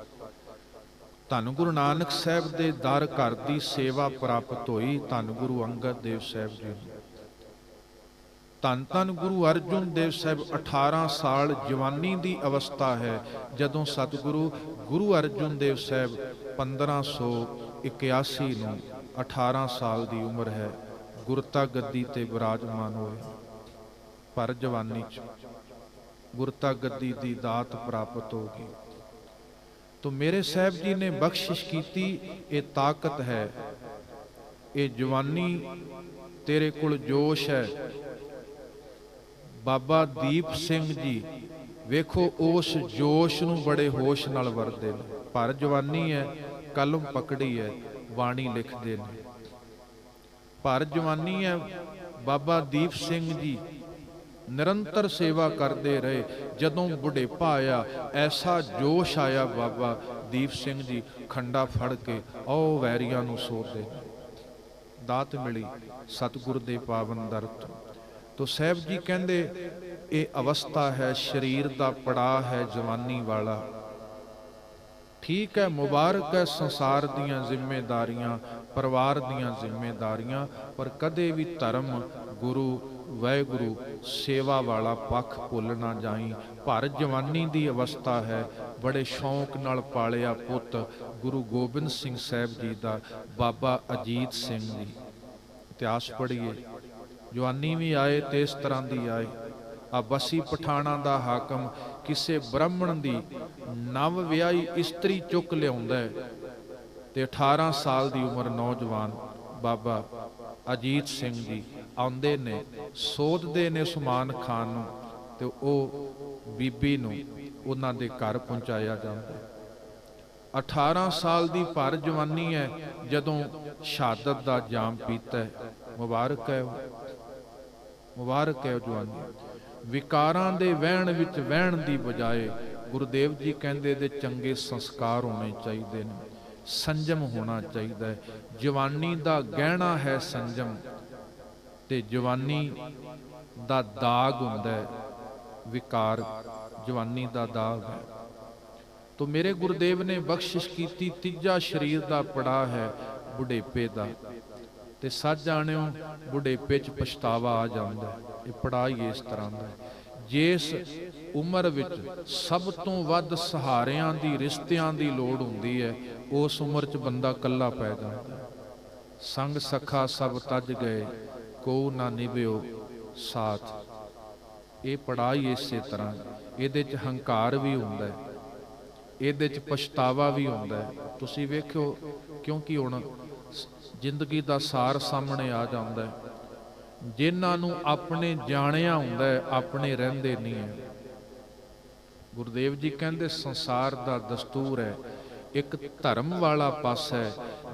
ਧੰਨ ਗੁਰੂ ਨਾਨਕ ਸਾਹਿਬ ਦੇ ਦਰ ਘਰ ਦੀ ਸੇਵਾ ਪ੍ਰਾਪਤ ਹੋਈ। ਧੰਨ ਗੁਰੂ ਅੰਗਦ ਦੇਵ ਸਾਹਿਬ ਜੀ ਨੂੰ। ਧੰਨ ਧੰਨ ਗੁਰੂ ਅਰਜੁਨ ਦੇਵ ਸਾਹਿਬ 18 ਸਾਲ ਜਵਾਨੀ ਦੀ ਅਵਸਥਾ ਹੈ, ਜਦੋਂ ਸਤਿਗੁਰੂ ਗੁਰੂ ਅਰਜੁਨ ਦੇਵ ਸਾਹਿਬ 1581 ਨੂੰ 18 ਸਾਲ ਦੀ ਉਮਰ ਹੈ ਗੁਰਤਾ ਗੱਦੀ ਤੇ ਵਿਰਾਜਮਾਨ ਹੋਏ। ਪਰ ਜਵਾਨੀ ਚ ਗੁਰਤਾ ਗੱਦੀ ਦੀ ਦਾਤ ਪ੍ਰਾਪਤ ਹੋ ਗਈ। ਤੋ ਮੇਰੇ ਸਾਹਿਬ ਜੀ ਨੇ ਬਖਸ਼ਿਸ਼ ਕੀਤੀ, ਇਹ ਤਾਕਤ ਹੈ, ਇਹ ਜਵਾਨੀ ਤੇਰੇ ਕੋਲ ਜੋਸ਼ ਹੈ ਬਾਬਾ ਦੀਪ ਸਿੰਘ ਜੀ, ਵੇਖੋ ਉਸ ਜੋਸ਼ ਨੂੰ ਬੜੇ ਹੋਸ਼ ਨਾਲ ਵਰਦੇ ਨੇ। ਪਰ ਜਵਾਨੀ ਹੈ, ਕਲਮ ਪਕੜੀ ਹੈ, ਬਾਣੀ ਲਿਖਦੇ ਨੇ। ਪਰ ਜਵਾਨੀ ਹੈ, ਬਾਬਾ ਦੀਪ ਸਿੰਘ ਜੀ, ਨਿਰੰਤਰ ਸੇਵਾ ਕਰਦੇ ਰਹੇ। ਜਦੋਂ ਬੁਢੇਪਾ ਆਇਆ, ਐਸਾ ਜੋਸ਼ ਆਇਆ ਬਾਬਾ ਦੀਪ ਸਿੰਘ ਜੀ, ਖੰਡਾ ਫੜ ਕੇ ਉਹ ਵੈਰੀਆਂ ਨੂੰ ਸੋਦੇ ਦਾਤ ਮਿਲੀ, ਸਤਿਗੁਰ ਦੇ ਪਾਵਨ ਦਰ ਤੋਂ। ਤੋ ਸਾਹਿਬ ਜੀ ਕਹਿੰਦੇ, ਇਹ ਅਵਸਥਾ ਹੈ, ਸਰੀਰ ਦਾ ਪੜਾ ਹੈ ਜਵਾਨੀ ਵਾਲਾ। ਠੀਕ ਹੈ, ਮੁਬਾਰਕ ਹੈ ਸੰਸਾਰ ਦੀਆਂ ਜ਼ਿੰਮੇਵਾਰੀਆਂ ਪਰਿਵਾਰ ਦੀਆਂ ਜ਼ਿੰਮੇਵਾਰੀਆਂ ਪਰ ਕਦੇ ਵੀ ਧਰਮ, ਗੁਰੂ ਵਾਹਿਗੁਰੂ ਸੇਵਾ ਵਾਲਾ ਪੱਖ ਭੁੱਲ ਨਾ ਜਾਈ। ਭਰ ਜਵਾਨੀ ਦੀ ਅਵਸਥਾ ਹੈ, ਬੜੇ ਸ਼ੌਂਕ ਨਾਲ ਪਾਲਿਆ ਪੁੱਤ, ਗੁਰੂ ਗੋਬਿੰਦ ਸਿੰਘ ਸਾਹਿਬ ਜੀ ਦਾ, ਬਾਬਾ ਅਜੀਤ ਸਿੰਘ ਜੀ। ਇਤਿਹਾਸ ਪੜ੍ਹੀਏ। ਜਵਾਨੀ ਵੀ ਆਏ ਤੇ ਇਸ ਤਰ੍ਹਾਂ ਦੀ ਆਏ। ਆ ਬਸੀ ਪਠਾਣਾ ਦਾ ਹਾਕਮ ਕਿਸੇ ਬ੍ਰਾਹਮਣ ਦੀ ਨਵ ਵਿਆਹੀ ਇਸਤਰੀ ਚੁੱਕ ਲਿਆਉਂਦਾ ਹੈ ਤੇ 18 ਸਾਲ ਦੀ ਉਮਰ ਨੌਜਵਾਨ ਬਾਬਾ ਅਜੀਤ ਸਿੰਘ ਜੀ ਆਉਂਦੇ ਨੇ, ਸੋਧਦੇ ਨੇ ਉਸਮਾਨ ਖਾਨ ਨੂੰ ਤੇ ਉਹ ਬੀਬੀ ਨੂੰ ਉਹਨਾਂ ਦੇ ਘਰ ਪਹੁੰਚਾਇਆ ਜਾਂਦਾ ਹੈ। 18 ਸਾਲ ਦੀ ਭਰ ਜਵਾਨੀ ਹੈ ਜਦੋਂ ਸ਼ਹਾਦਤ ਦਾ ਜਾਮ ਪੀਤਾ ਹੈ। ਮੁਬਾਰਕ ਹੈ। ਮੁਬਾਰਕ ਹੈ ਜਵਾਨੀ। ਵਿਕਾਰਾਂ ਦੇ ਵਹਿਣ ਵਿੱਚ ਵਹਿਣ ਦੀ ਬਜਾਏ ਗੁਰਦੇਵ ਜੀ ਕਹਿੰਦੇ ਦੇ ਚੰਗੇ ਸੰਸਕਾਰ ਹੋਣੇ ਚਾਹੀਦੇ ਨੇ। ਸੰਜਮ ਹੋਣਾ ਚਾਹੀਦਾ ਹੈ। ਜਵਾਨੀ ਦਾ ਗਹਿਣਾ ਹੈ ਸੰਜਮ ਤੇ ਜਵਾਨੀ ਦਾ ਦਾਗ ਹੁੰਦਾ ਹੈ। ਵਿਕਾਰ, ਜਵਾਨੀ ਦਾ ਦਾਗ ਹੈ। ਤੋ ਮੇਰੇ ਗੁਰਦੇਵ ਨੇ ਬਖਸ਼ਿਸ਼ ਕੀਤੀ, ਤੀਜਾ ਸਰੀਰ ਦਾ ਪੜਾ ਹੈ ਬੁਢੇਪੇ ਦਾ। ਤੇ ਸੱਚ ਜਾਣਿਓ ਬੁਢੇਪੇ ਚ ਪਛਤਾਵਾ ਆ ਜਾਂਦਾ। ਹੈ। ਇਹ ਪੜਾ ਇਸ ਤਰ੍ਹਾਂ ਦਾ ਜਿਸ ਉਮਰ ਵਿੱਚ ਸਭ ਤੋਂ ਵੱਧ ਸਹਾਰਿਆਂ ਦੀ, ਰਿਸ਼ਤਿਆਂ ਦੀ ਲੋੜ ਹੁੰਦੀ ਹੈ, ਉਸ ਉਮਰ ਚ ਬੰਦਾ ਇਕੱਲਾ ਪੈ ਜਾਂਦਾ ਸੰਗ ਸਖਾ ਸਭ ਤਜ ਗਏ, ਕੋ ਨਾ ਨਿਭਿਓ ਸਾਥ। ਇਹ ਪੜਾਈ ਇਸੇ ਤਰ੍ਹਾਂ ਇਹਦੇ ਚ ਹੰਕਾਰ ਵੀ ਹੁੰਦਾ ਹੈ। ਇਹਦੇ ਚ ਪਛਤਾਵਾ ਵੀ ਹੁੰਦਾ ਹੈ। ਤੁਸੀਂ ਵੇਖਿਓ, ਕਿਉਂਕਿ ਹੁਣ ਜ਼ਿੰਦਗੀ ਦਾ ਸਾਰ ਸਾਹਮਣੇ ਆ ਜਾਂਦਾ ਹੈ। ਜਿਨ੍ਹਾਂ ਨੂੰ ਆਪਣੇ ਜਾਣਿਆ ਹੁੰਦਾ ਹੈ, ਆਪਣੇ ਰਹਿੰਦੇ ਨਹੀਂ ਹੈ। ਗੁਰਦੇਵ ਜੀ ਕਹਿੰਦੇ, ਸੰਸਾਰ ਦਾ ਦਸਤੂਰ ਹੈ। ਇੱਕ ਧਰਮ ਵਾਲਾ ਪਾਸਾ ਹੈ,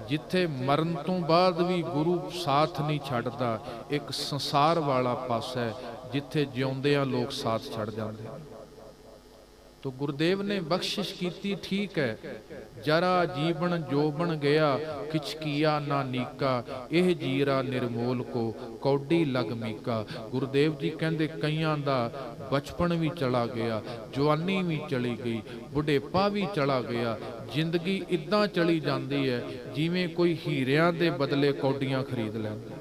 ਜਿੱਥੇ ਮਰਨ ਤੋਂ ਬਾਅਦ ਵੀ ਗੁਰੂ ਸਾਥ ਨਹੀਂ ਛੱਡਦਾ, ਇੱਕ ਸੰਸਾਰ ਵਾਲਾ ਪਾਸਾ ਹੈ, ਜਿੱਥੇ ਜਿਉਂਦਿਆਂ ਲੋਕ ਸਾਥ ਛੱਡ ਜਾਂਦੇ ਹਨ। ਤੋ ਗੁਰਦੇਵ ਨੇ ਬਖਸ਼ਿਸ਼ ਕੀਤੀ, ਠੀਕ ਹੈ। ਜਰਾ ਜੀਵਨ ਜੋਬਨ ਗਿਆ ਕਿਛ ਕੀਆ ਨਾ ਨੀਕਾ, ਇਹ ਜੀਰਾ ਨਿਰਮੋਲ ਕੋ, ਕੌਡੀ ਲਗ ਮੀਕਾ। ਗੁਰਦੇਵ ਜੀ ਕਹਿੰਦੇ, ਕਈਆਂ ਦਾ ਬਚਪਨ ਵੀ ਚਲਾ ਗਿਆ, ਜਵਾਨੀ ਵੀ ਚਲੀ ਗਈ, ਬੁਢੇਪਾ ਵੀ ਚਲਾ ਗਿਆ। ਜ਼ਿੰਦਗੀ ਇਦਾਂ ਚਲੀ ਜਾਂਦੀ ਹੈ, ਜਿਵੇਂ ਕੋਈ ਹੀਰਿਆਂ ਦੇ ਬਦਲੇ ਕੌਡੀਆਂ ਖਰੀਦ ਲੈਂਦਾ।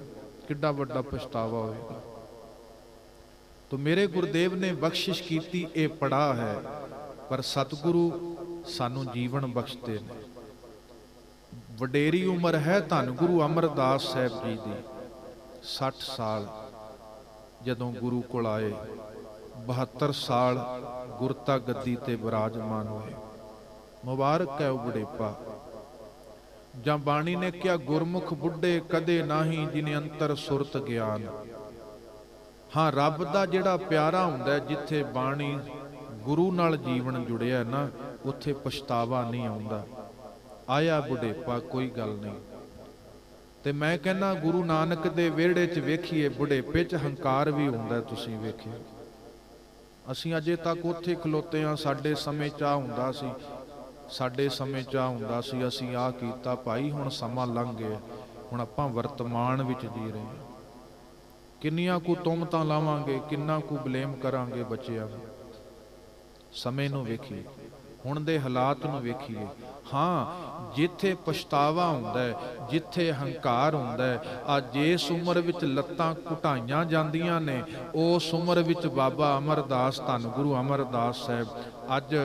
ਕਿੱਡਾ ਵੱਡਾ ਪਛਤਾਵਾ ਹੋਵੇਗਾ ਤੋ ਮੇਰੇ ਗੁਰਦੇਵ ਨੇ ਬਖਸ਼ਿਸ਼ ਕੀਤੀ, ਇਹ ਪੜਾ ਹੈ। ਪਰ ਸਤਿਗੁਰੂ ਸਾਨੂੰ ਜੀਵਨ ਬਖਸ਼ਦੇ ਨੇ। ਵਡੇਰੀ ਉਮਰ ਹੈ ਧੰਨ ਗੁਰੂ ਅਮਰਦਾਸ ਸਾਹਿਬ ਜੀ ਦੀ। 60 ਸਾਲ ਜਦੋਂ ਗੁਰੂ ਕੋਲ ਆਏ 72 ਸਾਲ ਗੁਰਤਾ ਗੱਦੀ ਤੇ ਵਿਰਾਜਮਾਨ ਹੋਏ। ਮੁਬਾਰਕ ਹੈ ਉਹ ਬੁਢੇਪਾ ਜਾਂ ਬਾਣੀ ਨੇ ਕਿਹਾ, ਗੁਰਮੁਖ ਬੁੱਢੇ ਕਦੇ ਨਾਹੀ ਜਿਨੇ ਅੰਤਰ ਸੁਰਤ ਗਿਆਨ। ਹਾਂ, ਰੱਬ ਦਾ ਜਿਹੜਾ ਪਿਆਰਾ ਹੁੰਦਾ ਜਿੱਥੇ ਬਾਣੀ ਗੁਰੂ ਨਾਲ ਜੀਵਨ ਜੁੜਿਆ ਨਾ, ਉੱਥੇ ਪਛਤਾਵਾ ਨਹੀਂ ਆਉਂਦਾ। ਆਇਆ ਬੁਢੇਪਾ, ਕੋਈ ਗੱਲ ਨਹੀਂ। ਤੇ ਮੈਂ ਕਹਿੰਦਾ, ਗੁਰੂ ਨਾਨਕ ਦੇ ਵਿਹੜੇ 'ਚ ਵੇਖੀਏ, ਬੁਢੇਪੇ 'ਚ ਹੰਕਾਰ ਵੀ ਹੁੰਦਾ ਤੁਸੀਂ ਵੇਖਿਓ। ਅਸੀਂ ਅਜੇ ਤੱਕ ਉੱਥੇ ਖਲੋਤੇ ਆ ਸਾਡੇ ਸਮੇਂ 'ਚ ਆ ਹੁੰਦਾ ਸੀ, ਸਾਡੇ ਸਮੇਂ 'ਚ ਆ ਹੁੰਦਾ ਸੀ, ਅਸੀਂ ਆ ਕੀਤਾ, ਭਾਈ ਹੁਣ ਸਮਾਂ ਲੰਘ ਗਿਆ, ਹੁਣ ਆਪਾਂ ਵਰਤਮਾਨ ਵਿੱਚ ਜੀ ਰਹੇ ਹਾਂ। ਕਿੰਨੀਆਂ ਕੁ ਤੁਮਤਾਂ ਲਾਵਾਂਗੇ, ਕਿੰਨਾ ਕੁ ਬਲੇਮ ਕਰਾਂਗੇ ਬੱਚਿਆਂ ਨੂੰ। ਸਮੇਂ ਨੂੰ ਵੇਖੀਏ, ਹੁਣ ਦੇ ਹਾਲਾਤ ਨੂੰ ਵੇਖੀਏ। ਹਾਂ, ਜਿੱਥੇ ਪਛਤਾਵਾ ਹੁੰਦਾ ਹੈ, ਜਿੱਥੇ ਹੰਕਾਰ ਹੁੰਦਾ ਹੈ ਆ ਜਿਸ ਉਮਰ ਵਿੱਚ ਲੱਤਾਂ ਘੁਟਾਈਆਂ ਜਾਂਦੀਆਂ ਨੇ, ਉਸ ਉਮਰ ਵਿੱਚ ਬਾਬਾ ਅਮਰਦਾਸ, ਧੰਨ ਗੁਰੂ ਅਮਰਦਾਸ ਸਾਹਿਬ, ਅੱਜ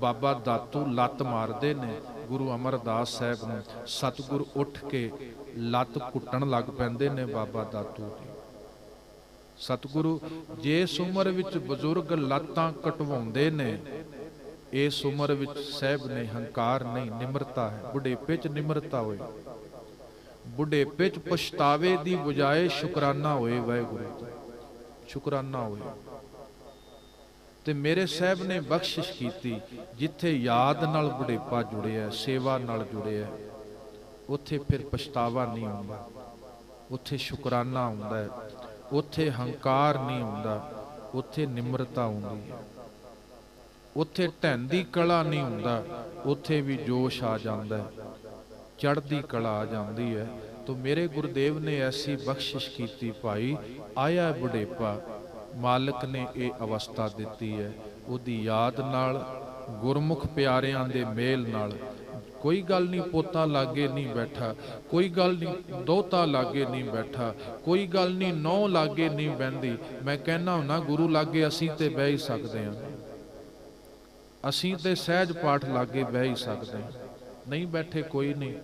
ਬਾਬਾ ਦਾਤੂ ਲੱਤ ਮਾਰਦੇ ਨੇ ਗੁਰੂ ਅਮਰਦਾਸ ਸਾਹਿਬ ਨੂੰ। ਸਤਿਗੁਰ ਉੱਠ ਕੇ ਲੱਤ ਘੁੱਟਣ ਲੱਗ ਪੈਂਦੇ ਨੇ ਬਾਬਾ ਦਾਤੂ ਦੀ। ਸਤਿਗੁਰੂ ਜਿਸ ਉਮਰ ਵਿੱਚ ਬਜ਼ੁਰਗ ਲਾਤਾਂ ਕਟਵਾਉਂਦੇ ਨੇ ਇਸ ਉਮਰ ਵਿੱਚ ਸਹਿਬ ਨੇ ਹੰਕਾਰ ਨਹੀਂ, ਨਿਮਰਤਾ ਹੈ। ਬੁਢੇਪੇ 'ਚ ਨਿਮਰਤਾ ਹੋਏ। ਬੁਢੇਪੇ 'ਚ ਪਛਤਾਵੇ ਦੀ ਬਜਾਏ ਸ਼ੁਕਰਾਨਾ ਹੋਏ, ਵਾਹਿਗੁਰੂ ਸ਼ੁਕਰਾਨਾ ਹੋਏ। ਤੇ ਮੇਰੇ ਸਹਿਬ ਨੇ ਬਖਸ਼ਿਸ਼ ਕੀਤੀ, ਜਿੱਥੇ ਯਾਦ ਨਾਲ ਬੁਢੇਪਾ ਜੁੜਿਆ, ਸੇਵਾ ਨਾਲ ਜੁੜਿਆ, ਉੱਥੇ ਫਿਰ ਪਛਤਾਵਾ ਨਹੀਂ ਹੁੰਦਾ। ਉੱਥੇ ਸ਼ੁਕਰਾਨਾ ਹੁੰਦਾ ਹੈ। ਉੱਥੇ ਹੰਕਾਰ ਨਹੀਂ ਹੁੰਦਾ, ਉੱਥੇ ਨਿਮਰਤਾ ਹੁੰਦੀ ਹੈ। ਉੱਥੇ ਢੈਣ ਦੀ ਕਲਾ ਨਹੀਂ ਹੁੰਦਾ, ਉੱਥੇ ਵੀ ਜੋਸ਼ ਆ ਜਾਂਦਾ ਹੈ। ਚੜ੍ਹਦੀ ਕਲਾ ਆ ਜਾਂਦੀ ਹੈ। ਤੋ ਮੇਰੇ ਗੁਰਦੇਵ ਨੇ ਐਸੀ ਬਖਸ਼ਿਸ਼ ਕੀਤੀ, ਭਾਈ, ਆਇਆ ਬੁਢੇਪਾ, ਮਾਲਕ ਨੇ ਇਹ ਅਵਸਥਾ ਦਿੱਤੀ ਹੈ। ਉਹਦੀ ਯਾਦ ਨਾਲ, ਗੁਰਮੁਖ ਪਿਆਰਿਆਂ ਦੇ ਮੇਲ ਨਾਲ ਕੋਈ ਗੱਲ ਨਹੀਂ, ਪੋਤਾ ਲਾਗੇ ਨਹੀਂ ਬੈਠਾ, ਕੋਈ ਗੱਲ ਨਹੀਂ, ਦੋਤਾ ਲਾਗੇ ਨਹੀਂ ਬੈਠਾ, ਕੋਈ ਗੱਲ ਨਹੀਂ, ਨੌ ਲਾਗੇ ਨਹੀਂ ਬੈੰਦੀ ਮੈਂ ਕਹਿਣਾ ਹੁੰਨਾ, ਗੁਰੂ ਲਾਗੇ ਅਸੀਂ ਤੇ ਬਹਿ ਹੀ ਸਕਦੇ ਹਾਂ। ਅਸੀਂ ਤੇ ਸਹਿਜ ਪਾਠ ਲਾਗੇ ਬਹਿ ਹੀ ਸਕਦੇ ਹਾਂ। ਨਹੀਂ ਬੈਠੇ ਕੋਈ ਨਹੀਂ।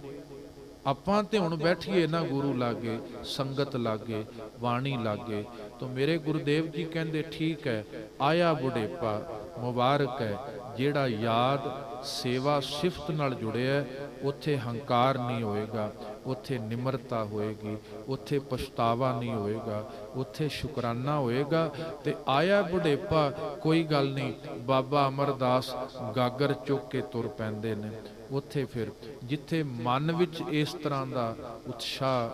ਆਪਾਂ ਤੇ ਹੁਣ ਬੈਠੀਏ ਨਾ ਗੁਰੂ ਲਾਗੇ, ਸੰਗਤ ਲਾਗੇ, ਬਾਣੀ ਲਾਗੇ। ਤਾਂ ਮੇਰੇ ਗੁਰਦੇਵ ਜੀ ਕਹਿੰਦੇ, ਠੀਕ ਹੈ, ਆਇਆ ਬੁਢੇਪਾ, ਮੁਬਾਰਕ ਹੈ ਜਿਹੜਾ ਯਾਦ ਸੇਵਾ ਸਿਫਤ ਨਾਲ ਜੁੜਿਆ ਉੱਥੇ ਹੰਕਾਰ ਨਹੀਂ ਹੋਏਗਾ, ਉੱਥੇ ਨਿਮਰਤਾ ਹੋਏਗੀ, ਉੱਥੇ ਪਛਤਾਵਾ ਨਹੀਂ ਹੋਏਗਾ, ਉੱਥੇ ਸ਼ੁਕਰਾਨਾ ਹੋਏਗਾ ਤੇ ਆਇਆ ਬੁਢੇਪਾ, ਕੋਈ ਗੱਲ ਨਹੀਂ, ਬਾਬਾ ਅਮਰਦਾਸ ਗਾਗਰ ਚੁੱਕ ਕੇ ਤੁਰ ਪੈਂਦੇ ਨੇ। ਉੱਥੇ ਫਿਰ ਜਿੱਥੇ ਮਨ ਵਿੱਚ ਇਸ ਤਰ੍ਹਾਂ ਦਾ ਉਤਸ਼ਾਹ,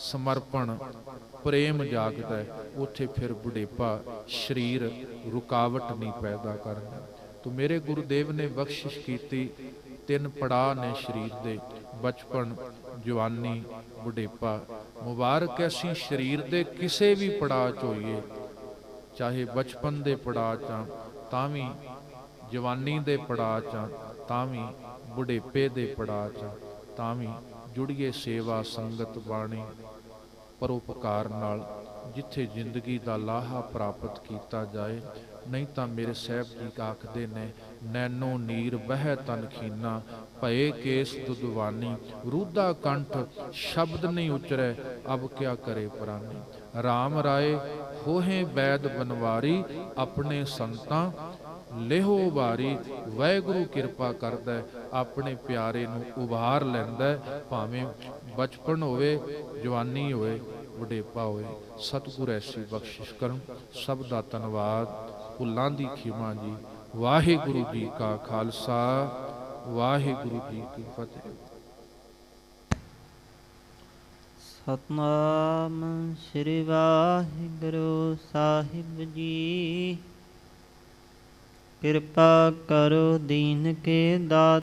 ਸਮਰਪਣ, ਪ੍ਰੇਮ ਜਾਗਦਾ ਹੈ, ਉੱਥੇ ਫਿਰ ਬੁਢੇਪਾ, ਸਰੀਰ ਰੁਕਾਵਟ ਨਹੀਂ ਪੈਦਾ ਕਰਦਾ। ਤੋ ਮੇਰੇ ਗੁਰੂਦੇਵ ਨੇ ਬਖਸ਼ਿਸ਼ ਕੀਤੀ ਤਿੰਨ ਪੜਾਅ ਨੇ ਸਰੀਰ ਦੇ ਬਚਪਨ ਜਵਾਨੀ ਬੁਢੇਪਾ। ਮੁਬਾਰਕ ਐਸੀ ਸਰੀਰ ਦੇ ਕਿਸੇ ਵੀ ਪੜਾਅ 'ਚ ਹੋਈਏ ਚਾਹੇ ਬਚਪਨ ਦੇ ਪੜਾਅ 'ਚ ਹਾਂ, ਤਾਂ ਵੀ ਜਵਾਨੀ ਦੇ ਪੜਾਅ 'ਚ ਹਾਂ, ਤਾਂ ਵੀ ਬੁਢੇਪੇ ਦੇ ਪੜਾਅ 'ਚ ਹਾਂ, ਤਾਂ ਵੀ ਜੁੜੀਏ ਸੇਵਾ ਸੰਗਤ ਬਾਣੀ ਪਰਉਪਕਾਰ ਨਾਲ। ਜਿੱਥੇ ਜ਼ਿੰਦਗੀ ਦਾ ਲਾਹਾ ਪ੍ਰਾਪਤ ਕੀਤਾ ਜਾਏ, ਨਹੀਂ ਤਾਂ ਮੇਰੇ ਸਹਿਬ ਜੀ ਆਖਦੇ ਨੇ ਨੈਨੋ ਨੀਰ ਬਹਿ ਤਨ ਖੀਨਾ, ਭਏ ਕੇਸ ਦੁਦਵਾਨੀ ਰੂਦਾ ਕੰਠ ਸ਼ਬਦ ਨਹੀਂ ਉਚਰੈ, ਅਬ ਕਿਆ ਕਰੇ ਪ੍ਰਾਨੀ। RAM ਰਾਏ, ਹੋਹੇ ਬੈਦ ਬਨਵਾਰੀ, ਆਪਣੇ ਸੰਤਾਂ ਲੇਹੋ ਉਭਾਰੀ ਵਾਹਿਗੁਰੂ ਕਿਰਪਾ ਕਰਦਾ, ਆਪਣੇ ਪਿਆਰੇ ਨੂੰ ਉਭਾਰ ਲੈਂਦਾ, ਭਾਵੇਂ ਬਚਪਨ ਹੋਵੇ, ਜਵਾਨੀ ਹੋਵੇ। ਬੁਢੇਪਾ ਹੋਵੇ ਸਤਿਗੁਰ ਐਸੀ ਬਖਸ਼ਿਸ਼ ਕਰਨ। ਸਭ ਦਾ ਧੰਨਵਾਦ। ਭੁੱਲਾਂ ਦੀ ਖਿਮਾ ਜੀ। ਵਾਹਿਗੁਰੂ ਜੀ ਕਾ ਖਾਲਸਾ। ਵਾਹਿਗੁਰੂ ਜੀ ਕੀ ਫਤਿਹ। ਸਤਨਾਮ ਸ੍ਰੀ ਵਾਹਿਗੁਰੂ ਸਾਹਿਬ ਜੀ। ਕਿਰਪਾ ਕਰੋ ਦੀਨ ਕੇ ਦਾਤ